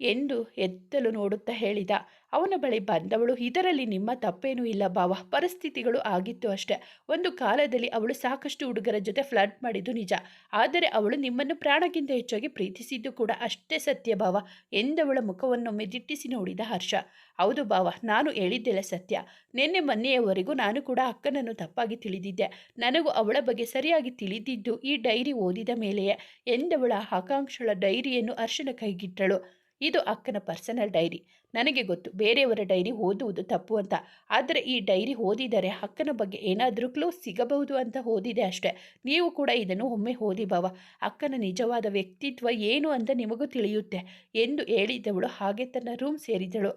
ಎಂದು ಎತ್ತಲು ನೋಡುತ್ತಾ ಹೇಳಿದ. ಅವನ ಬಳಿ ಬಂದವಳು, ಇದರಲ್ಲಿ ನಿಮ್ಮ ತಪ್ಪೇನೂ ಇಲ್ಲ ಭಾವ ಪರಿಸ್ಥಿತಿಗಳು ಆಗಿತ್ತು ಅಷ್ಟೆ. ಒಂದು ಕಾಲದಲ್ಲಿ ಅವಳು ಸಾಕಷ್ಟು ಹುಡುಗರ ಜೊತೆ ಫ್ಲರ್ಟ್ ಮಾಡಿದ್ದು ನಿಜ. ಆದರೆ ಅವಳು ನಿಮ್ಮನ್ನು ಪ್ರಾಣಕ್ಕಿಂತ ಹೆಚ್ಚಾಗಿ ಪ್ರೀತಿಸಿದ್ದು ಕೂಡ ಅಷ್ಟೇ ಸತ್ಯ ಭಾವ ಎಂದವಳ ಮುಖವನ್ನೊಮ್ಮೆ ದಿಟ್ಟಿಸಿ ನೋಡಿದ ಹರ್ಷ. ಹೌದು ಭಾವ ನಾನು ಹೇಳಿದ್ದೆಲ್ಲ ಸತ್ಯ. ನಿನ್ನೆ ಮೊನ್ನೆಯವರೆಗೂ ನಾನು ಕೂಡ ಅಕ್ಕನನ್ನು ತಪ್ಪಾಗಿ ತಿಳಿದಿದ್ದೆ. ನನಗೂ ಅವಳ ಬಗ್ಗೆ ಸರಿಯಾಗಿ ತಿಳಿದಿದ್ದು ಈ ಡೈರಿ ಓದಿದ ಮೇಲೆಯೇ, ಎಂದವಳ ಆಕಾಂಕ್ಷಳ ಡೈರಿಯನ್ನು ಹರ್ಷನ ಕೈಗಿಟ್ಟಳು. ಇದು ಅಕ್ಕನ ಪರ್ಸನಲ್ ಡೈರಿ ನನಗೆ ಗೊತ್ತು, ಬೇರೆಯವರ ಡೈರಿ ಓದುವುದು ತಪ್ಪು ಅಂತ. ಆದರೆ ಈ ಡೈರಿ ಓದಿದರೆ ಅಕ್ಕನ ಬಗ್ಗೆ ಏನಾದರೂ ಕ್ಲೂ ಸಿಗಬಹುದು ಅಂತ ಓದಿದೆ ಅಷ್ಟೇ. ನೀವು ಕೂಡ ಇದನ್ನು ಒಮ್ಮೆ ಓದಿ ಬಾವ ಅಕ್ಕನ ನಿಜವಾದ ವ್ಯಕ್ತಿತ್ವ ಏನು ಅಂತ ನಿಮಗೂ ತಿಳಿಯುತ್ತೆ. ಎಂದು ಹೇಳಿದವಳು ಹಾಗೆ ತನ್ನ ರೂಮ್ ಸೇರಿದಳು.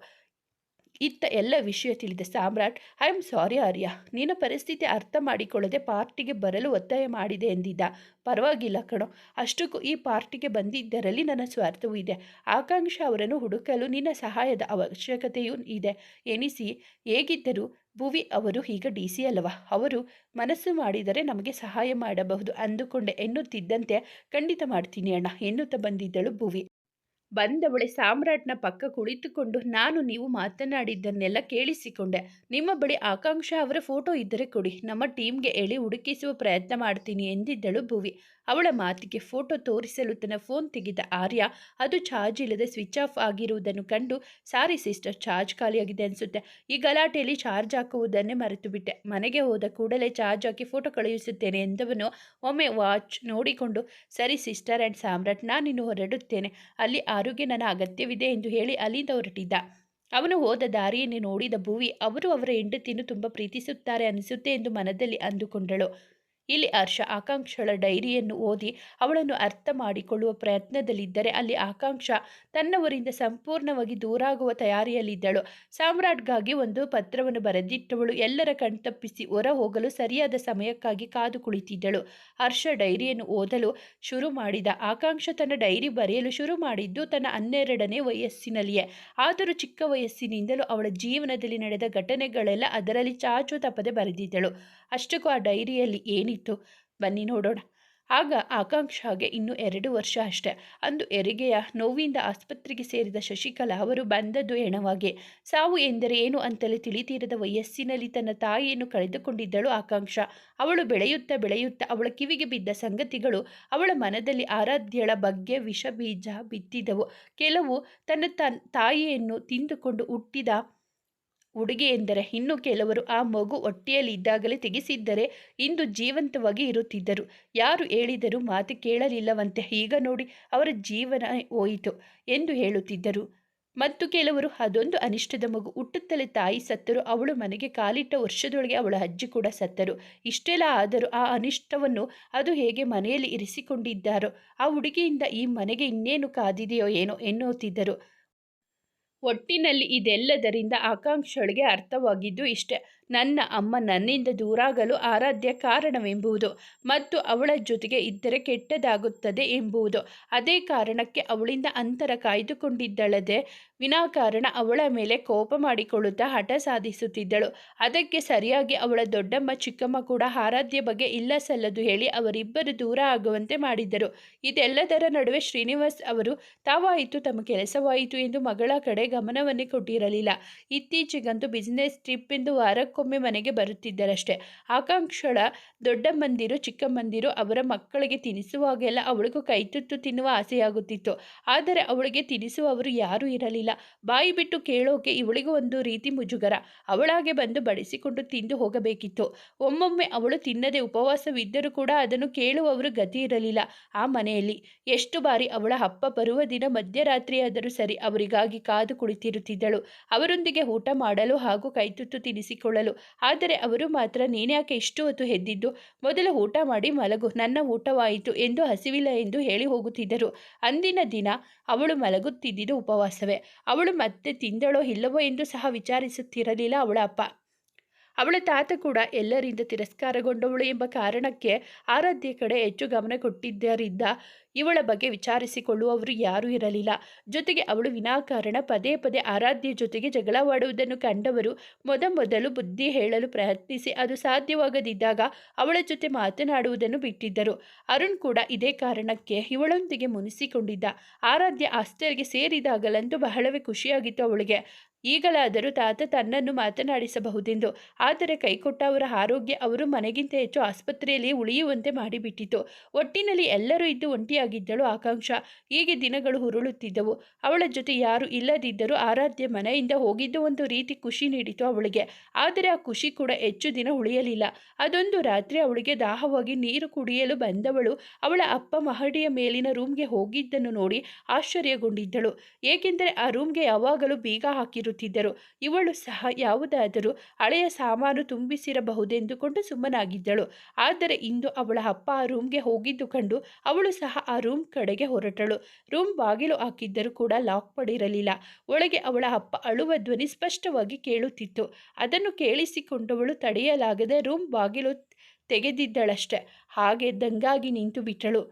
ಇತ್ತ ಎಲ್ಲ ವಿಷಯ ತಿಳಿದ Samrat I am sorry Arya. ನಿನ್ನ ಪರಿಸ್ಥಿತಿ ಅರ್ಥ ಮಾಡಿಕೊಳ್ಳದೆ ಪಾರ್ಟಿಗೆ ಬರಲು ಒತ್ತಾಯ ಮಾಡಿದೆ ಎಂದಿದ್ದ. ಪರವಾಗಿಲ್ಲ ಕಣೋ. ಅಷ್ಟಕ್ಕೂ ಈ ಪಾರ್ಟಿಗೆ ಬಂದಿದ್ದರಲ್ಲಿ ನನ್ನ ಸ್ವಾರ್ಥವೂ ಇದೆ. ಆಕಾಂಕ್ಷ ಅವರನ್ನು ಹುಡುಕಲು ನಿನ್ನ ಸಹಾಯದ ಅವಶ್ಯಕತೆಯೂ ಇದೆ. ಎನಿಸಿ ಹೇಗಿದ್ದರೂ ಭುವಿ ಅವರು ಈಗ ಡಿ ಸಿ ಅಲ್ಲವಾ ಅವರು ಮನಸ್ಸು ಮಾಡಿದರೆ ನಮಗೆ ಸಹಾಯ ಮಾಡಬಹುದು ಅಂದುಕೊಂಡೆ ಎನ್ನುತ್ತಿದ್ದಂತೆ ಖಂಡಿತ ಮಾಡ್ತೀನಿ ಅಣ್ಣ, ಎನ್ನುತ್ತಾ ಬಂದಿದ್ದಳು ಭುವಿ. ಬಂದವಳೆ ಸಾಮ್ರಾಟ್ನ ಪಕ್ಕ ಕುಳಿತುಕೊಂಡು, ನಾನು ನೀವು ಮಾತನಾಡಿದ್ದನ್ನೆಲ್ಲ ಕೇಳಿಸಿಕೊಂಡೆ. ನಿಮ್ಮ ಬಳಿ ಆಕಾಂಕ್ಷ ಅವರ ಫೋಟೋ ಇದ್ದರೆ ಕೊಡಿ. ನಮ್ಮ ಟೀಮ್ಗೆ ಎಳಿ ಹುಡುಕಿಸುವ ಪ್ರಯತ್ನ ಮಾಡ್ತೀನಿ ಎಂದಿದ್ದಳು ಭುವಿ. ಅವಳ ಮಾತಿಗೆ ಫೋಟೋ ತೋರಿಸಲು ತನ್ನ ಫೋನ್ ತೆಗೆದ ಆರ್ಯ, ಅದು ಚಾರ್ಜ್ ಇಲ್ಲದೆ ಸ್ವಿಚ್ ಆಫ್ ಆಗಿರುವುದನ್ನು ಕಂಡು, ಸಾರಿ ಸಿಸ್ಟರ್, ಚಾರ್ಜ್ ಖಾಲಿಯಾಗಿದೆ ಅನಿಸುತ್ತೆ. ಈ ಗಲಾಟೆಯಲ್ಲಿ ಚಾರ್ಜ್ ಹಾಕುವುದನ್ನೇ ಮರೆತು ಬಿಟ್ಟೆ ಮನೆಗೆ ಹೋದ ಕೂಡಲೇ ಚಾರ್ಜ್ ಹಾಕಿ ಫೋಟೋ ಕಳುಹಿಸುತ್ತೇನೆ ಎಂದವನು ಒಮ್ಮೆ ವಾಚ್ ನೋಡಿಕೊಂಡು, ಸರಿ ಸಿಸ್ಟರ್ ಆ್ಯಂಡ್ ಸಾಮ್ರಾಟ್ ನಾನಿನ್ನು ಹೊರಡುತ್ತೇನೆ. ಅಲ್ಲಿ ಆರೋಗ್ಯ ನನ್ನ ಅಗತ್ಯವಿದೆ ಎಂದು ಹೇಳಿ ಅಲ್ಲಿಂದ ಹೊರಟಿದ್ದ. ಅವನು ಹೋದ ದಾರಿಯನ್ನು ನೋಡಿದ ಭುವಿ, ಅವರು ಅವರ ಹೆಂಡತಿಯನ್ನು ತುಂಬ ಪ್ರೀತಿಸುತ್ತಾರೆ ಅನಿಸುತ್ತೆ ಎಂದು ಮನದಲ್ಲಿ ಅಂದುಕೊಂಡಳು. ಇಲ್ಲಿ ಹರ್ಷ ಆಕಾಂಕ್ಷಳ ಡೈರಿಯನ್ನು ಓದಿ ಅವಳನ್ನು ಅರ್ಥ ಮಾಡಿಕೊಳ್ಳುವ ಪ್ರಯತ್ನದಲ್ಲಿದ್ದರೆ ಅಲ್ಲಿ ಆಕಾಂಕ್ಷ ತನ್ನವರಿಂದ ಸಂಪೂರ್ಣವಾಗಿ ದೂರಾಗುವ ತಯಾರಿಯಲ್ಲಿದ್ದಳು. ಸಾಮ್ರಾಟ್ಗಾಗಿ ಒಂದು ಪತ್ರವನ್ನು ಬರೆದಿಟ್ಟವಳು ಎಲ್ಲರ ಕಣ್ತಪ್ಪಿಸಿ ಹೊರ ಹೋಗಲು ಸರಿಯಾದ ಸಮಯಕ್ಕಾಗಿ ಕಾದು ಕುಳಿತಿದ್ದಳು. ಹರ್ಷ ಡೈರಿಯನ್ನು ಓದಲು ಶುರು ಮಾಡಿದ. ಆಕಾಂಕ್ಷ ತನ್ನ ಡೈರಿ ಬರೆಯಲು ಶುರು ಮಾಡಿದ್ದು ತನ್ನ ಹನ್ನೆರಡನೇ ವಯಸ್ಸಿನಲ್ಲಿಯೇ. ಆದರೂ ಚಿಕ್ಕ ವಯಸ್ಸಿನಿಂದಲೂ ಅವಳ ಜೀವನದಲ್ಲಿ ನಡೆದ ಘಟನೆಗಳೆಲ್ಲ ಅದರಲ್ಲಿ ಚಾಚು ತಪ್ಪದೆ ಬರೆದಿದ್ದಳು. ಅಷ್ಟಕ್ಕೂ ಆ ಡೈರಿಯಲ್ಲಿ ಏನಿತ್ತು? ಬನ್ನಿ ನೋಡೋಣ. ಆಗ ಆಕಾಂಕ್ಷಾಗೆ ಇನ್ನು ಎರಡು ವರ್ಷ ಅಷ್ಟೆ. ಅಂದು ಹೆರಿಗೆಯ ನೋವಿಂದ ಆಸ್ಪತ್ರೆಗೆ ಸೇರಿದ ಶಶಿಕಲಾ ಅವರು ಬಂದದ್ದು ಹೆಣವಾಗಿ. ಸಾವು ಎಂದರೆ ಏನು ಅಂತಲೇ ತಿಳಿತೀರದ ವಯಸ್ಸಿನಲ್ಲಿ ತನ್ನ ತಾಯಿಯನ್ನು ಕಳೆದುಕೊಂಡಿದ್ದಳು ಆಕಾಂಕ್ಷ. ಅವಳು ಬೆಳೆಯುತ್ತಾ ಬೆಳೆಯುತ್ತಾ ಅವಳ ಕಿವಿಗೆ ಬಿದ್ದ ಸಂಗತಿಗಳು ಅವಳ ಮನದಲ್ಲಿ ಆರಾಧ್ಯಳ ಬಗ್ಗೆ ವಿಷ ಬೀಜ ಬಿತ್ತಿದವು ಕೆಲವು ತನ್ನ ತನ್ ತಾಯಿಯನ್ನು ತಿಂದುಕೊಂಡು ಹುಟ್ಟಿದ ಹುಡುಗಿ ಎಂದರೆ ಇನ್ನು ಕೆಲವರು ಆ ಮಗು ಹೊಟ್ಟೆಯಲ್ಲಿದ್ದಾಗಲೇ ತೆಗೆಸಿದ್ದರೆ ಇಂದು ಜೀವಂತವಾಗಿ ಇರುತ್ತಿದ್ದರು. ಯಾರು ಹೇಳಿದರೂ ಮಾತು ಕೇಳಲಿಲ್ಲವಂತೆ. ಈಗ ನೋಡಿ, ಅವರ ಜೀವನ ಹೋಯಿತು ಎಂದು ಹೇಳುತ್ತಿದ್ದರು. ಮತ್ತು ಕೆಲವರು, ಅದೊಂದು ಅನಿಷ್ಟದ ಮಗು. ಹುಟ್ಟುತ್ತಲೇ ತಾಯಿ ಸತ್ತರು. ಅವಳು ಮನೆಗೆ ಕಾಲಿಟ್ಟ ವರ್ಷದೊಳಗೆ ಅವಳ ಅಜ್ಜಿ ಕೂಡ ಸತ್ತರು. ಇಷ್ಟೆಲ್ಲ ಆದರೂ ಆ ಅನಿಷ್ಟವನ್ನು ಅದು ಹೇಗೆ ಮನೆಯಲ್ಲಿ ಇರಿಸಿಕೊಂಡಿದ್ದಾರೋ? ಆ ಹುಡುಗಿಯಿಂದ ಈ ಮನೆಗೆ ಇನ್ನೇನು ಕಾದಿದೆಯೋ ಏನೋ? ಎನ್ನುತ್ತಿದ್ದರು. ಒಟ್ಟಿನಲ್ಲಿ ಇದೆಲ್ಲದರಿಂದ ಆಕಾಂಕ್ಷಳಿಗೆ ಅರ್ಥವಾಗಿದ್ದು ಇಷ್ಟೆ. ನನ್ನ ಅಮ್ಮ ನನ್ನಿಂದ ದೂರಾಗಲು ಆರಾಧ್ಯ ಕಾರಣವೆಂಬುದು ಮತ್ತು ಅವಳ ಜೊತೆಗೆ ಇದ್ದರೆ ಕೆಟ್ಟದಾಗುತ್ತದೆ ಎಂಬುದು. ಅದೇ ಕಾರಣಕ್ಕೆ ಅವಳಿಂದ ಅಂತರ ಕಾಯ್ದುಕೊಂಡಿದ್ದಳದೆ ವಿನಾಕಾರಣ ಅವಳ ಮೇಲೆ ಕೋಪ ಮಾಡಿಕೊಳ್ಳುತ್ತಾ ಹಠ ಸಾಧಿಸುತ್ತಿದ್ದಳು. ಅದಕ್ಕೆ ಸರಿಯಾಗಿ ಅವಳ ದೊಡ್ಡಮ್ಮ ಚಿಕ್ಕಮ್ಮ ಕೂಡ ಆರಾಧ್ಯ ಬಗ್ಗೆ ಇಲ್ಲ ಸಲ್ಲದು ಹೇಳಿ ಅವರಿಬ್ಬರು ದೂರ ಆಗುವಂತೆ ಮಾಡಿದ್ದರು ಇದೆಲ್ಲದರ ನಡುವೆ ಶ್ರೀನಿವಾಸ್ ಅವರು ತಾವಾಯಿತು ತಮ್ಮ ಕೆಲಸವಾಯಿತು ಎಂದು ಮಗಳ ಕಡೆ ಗಮನವನ್ನೇ ಕೊಟ್ಟಿರಲಿಲ್ಲ. ಇತ್ತೀಚೆಗಂತೂ ಬಿಸಿನೆಸ್ ಟ್ರಿಪ್ ಎಂದು ವಾರಕ್ಕೊಮ್ಮೆ ಮನೆಗೆ ಬರುತ್ತಿದ್ದರಷ್ಟೇ. ಆಕಾಂಕ್ಷಳ ದೊಡ್ಡ ಮಂದಿರು ಚಿಕ್ಕ ಮಂದಿರು ಅವರ ಮಕ್ಕಳಿಗೆ ತಿನಿಸುವಾಗೆಲ್ಲ ಅವಳಿಗೂ ಕೈತುತ್ತು ತಿನ್ನುವ ಆಸೆಯಾಗುತ್ತಿತ್ತು. ಆದರೆ ಅವಳಿಗೆ ತಿನಿಸುವವರು ಯಾರೂ ಇರಲಿಲ್ಲ. ಬಾಯಿ ಬಿಟ್ಟು ಕೇಳೋಕೆ ಇವಳಿಗೂ ಒಂದು ರೀತಿ ಮುಜುಗರ. ಅವಳಾಗೆ ಬಂದು ಬಡಿಸಿಕೊಂಡು ತಿಂದು ಹೋಗಬೇಕಿತ್ತು. ಒಮ್ಮೊಮ್ಮೆ ಅವಳು ತಿನ್ನದೆ ಉಪವಾಸವಿದ್ದರೂ ಕೂಡ ಅದನ್ನು ಕೇಳುವವರು ಗತಿ ಇರಲಿಲ್ಲ. ಆ ಮನೆಯಲ್ಲಿ ಎಷ್ಟು ಬಾರಿ ಅವಳ ಅಪ್ಪ ಬರುವ ದಿನ ಮಧ್ಯರಾತ್ರಿಯಾದರೂ ಸರಿ ಅವರಿಗಾಗಿ ಕಾದು ಕುಳಿತಿರುತ್ತಿದ್ದಳು. ಅವರೊಂದಿಗೆ ಊಟ ಮಾಡಲು ಹಾಗೂ ಕೈತುತ್ತು ತಿನಿಸಿಕೊಳ್ಳಲು. ಆದರೆ ಅವರು ಮಾತ್ರ ನೀನ್ಯಾಕೆ ಇಷ್ಟು ಹೊತ್ತು ಎದ್ದಿದ್ದು ಮೊದಲು ಊಟ ಮಾಡಿ ಮಲಗು. ನನ್ನ ಊಟವಾಯಿತು ಎಂದು ಹಸಿವಿಲ್ಲ ಎಂದು ಹೇಳಿ ಹೋಗುತ್ತಿದ್ದರು. ಅಂದಿನ ದಿನ ಅವಳು ಮಲಗುತ್ತಿದ್ದುದು ಉಪವಾಸವೇ. ಅವಳು ಮತ್ತೆ ತಿಂದಳೋ ಇಲ್ಲವೋ ಎಂದು ಸಹ ವಿಚಾರಿಸುತ್ತಿರಲಿಲ್ಲ ಅವಳ ಅಪ್ಪ. ಅವಳ ತಾತ ಕೂಡ ಎಲ್ಲರಿಂದ ತಿರಸ್ಕಾರಗೊಂಡವಳು ಎಂಬ ಕಾರಣಕ್ಕೆ ಆರಾಧ್ಯ ಕಡೆ ಹೆಚ್ಚು ಗಮನ ಕೊಟ್ಟಿದ್ದರಿಂದ ಇವಳ ಬಗ್ಗೆ ವಿಚಾರಿಸಿಕೊಳ್ಳುವವರು ಯಾರೂ ಇರಲಿಲ್ಲ. ಜೊತೆಗೆ ಅವಳು ವಿನಾಕಾರಣ ಪದೇ ಪದೇ ಆರಾಧ್ಯ ಜೊತೆಗೆ ಜಗಳವಾಡುವುದನ್ನು ಕಂಡವರು ಮೊದಮೊದಲು ಬುದ್ಧಿ ಹೇಳಲು ಪ್ರಯತ್ನಿಸಿ ಅದು ಸಾಧ್ಯವಾಗದಿದ್ದಾಗ ಅವಳ ಜೊತೆ ಮಾತನಾಡುವುದನ್ನು ಬಿಟ್ಟಿದ್ದರು. ಅರುಣ್ ಕೂಡ ಇದೇ ಕಾರಣಕ್ಕೆ ಇವಳೊಂದಿಗೆ ಮುನಿಸಿಕೊಂಡಿದ್ದ. ಆರಾಧ್ಯ ಹಾಸ್ಟೆಲ್ಗೆ ಸೇರಿದಾಗಲಂತೂ ಬಹಳವೇ ಖುಷಿಯಾಗಿತ್ತು ಅವಳಿಗೆ. ಈಗಲಾದರೂ ತಾತ ತನ್ನನ್ನು ಮಾತನಾಡಿಸಬಹುದೆಂದು, ಆದರೆ ಕೈಕೊಟ್ಟ ಅವರ ಆರೋಗ್ಯ ಅವರು ಮನೆಗಿಂತ ಹೆಚ್ಚು ಆಸ್ಪತ್ರೆಯಲ್ಲಿ ಉಳಿಯುವಂತೆ ಮಾಡಿಬಿಟ್ಟಿತು. ಒಟ್ಟಿನಲ್ಲಿ ಎಲ್ಲರೂ ಇದ್ದು ಒಂಟಿಯಾಗಿದ್ದಳು ಆಕಾಂಕ್ಷ. ಹೀಗೆ ದಿನಗಳು ಹುರುಳುತ್ತಿದ್ದವು ಅವಳ ಜೊತೆ ಯಾರು ಇಲ್ಲದಿದ್ದರೂ ಆರಾಧ್ಯ ಮನೆಯಿಂದ ಹೋಗಿದ್ದು ಒಂದು ರೀತಿ ಖುಷಿ ನೀಡಿತು ಅವಳಿಗೆ. ಆದರೆ ಆ ಖುಷಿ ಕೂಡ ಹೆಚ್ಚು ದಿನ ಉಳಿಯಲಿಲ್ಲ. ಅದೊಂದು ರಾತ್ರಿ ಅವಳಿಗೆ ದಾಹವಾಗಿ ನೀರು ಕುಡಿಯಲು ಬಂದವಳು. ಅವಳ ಅಪ್ಪ ಮಹಡಿಯ ಮೇಲಿನ ರೂಮ್ಗೆ ಹೋಗಿದ್ದನ್ನು ನೋಡಿ ಆಶ್ಚರ್ಯಗೊಂಡಿದ್ದಳು. ಏಕೆಂದರೆ ಆ ರೂಮ್ಗೆ ಯಾವಾಗಲೂ ಬೀಗ ಹಾಕಿರುತ್ತಿದ್ದರು ಇವಳು ಸಹ ಯಾವುದಾದರೂ ಹಳೆಯ ಸಾಮಾನು ತುಂಬಿಸಿರಬಹುದೆಂದುಕೊಂಡು ಸುಮ್ಮನಾಗಿದ್ದಳು. ಆದರೆ ಇಂದು ಅವಳ ಅಪ್ಪ ಆ ರೂಮ್ಗೆ ಹೋಗಿದ್ದು ಕಂಡು ಅವಳು ಸಹ ಆ ರೂಮ್ ಕಡೆಗೆ ಹೊರಟಳು. ರೂಮ್ ಬಾಗಿಲು ಹಾಕಿದ್ದರೂ ಕೂಡ ಲಾಕ್ ಪಡಿರಲಿಲ್ಲ ಒಳಗೆ ಅವಳ ಅಪ್ಪ ಅಳುವ ಧ್ವನಿ ಸ್ಪಷ್ಟವಾಗಿ ಕೇಳುತ್ತಿತ್ತು. ಅದನ್ನು ಕೇಳಿಸಿಕೊಂಡವಳು ತಡೆಯಲಾಗದೆ ರೂಮ್ ಬಾಗಿಲು ತೆಗೆದಿದ್ದಳಷ್ಟೆ. ಹಾಗೆ ದಂಗಾಗಿ ನಿಂತು ಬಿಟ್ಟಳು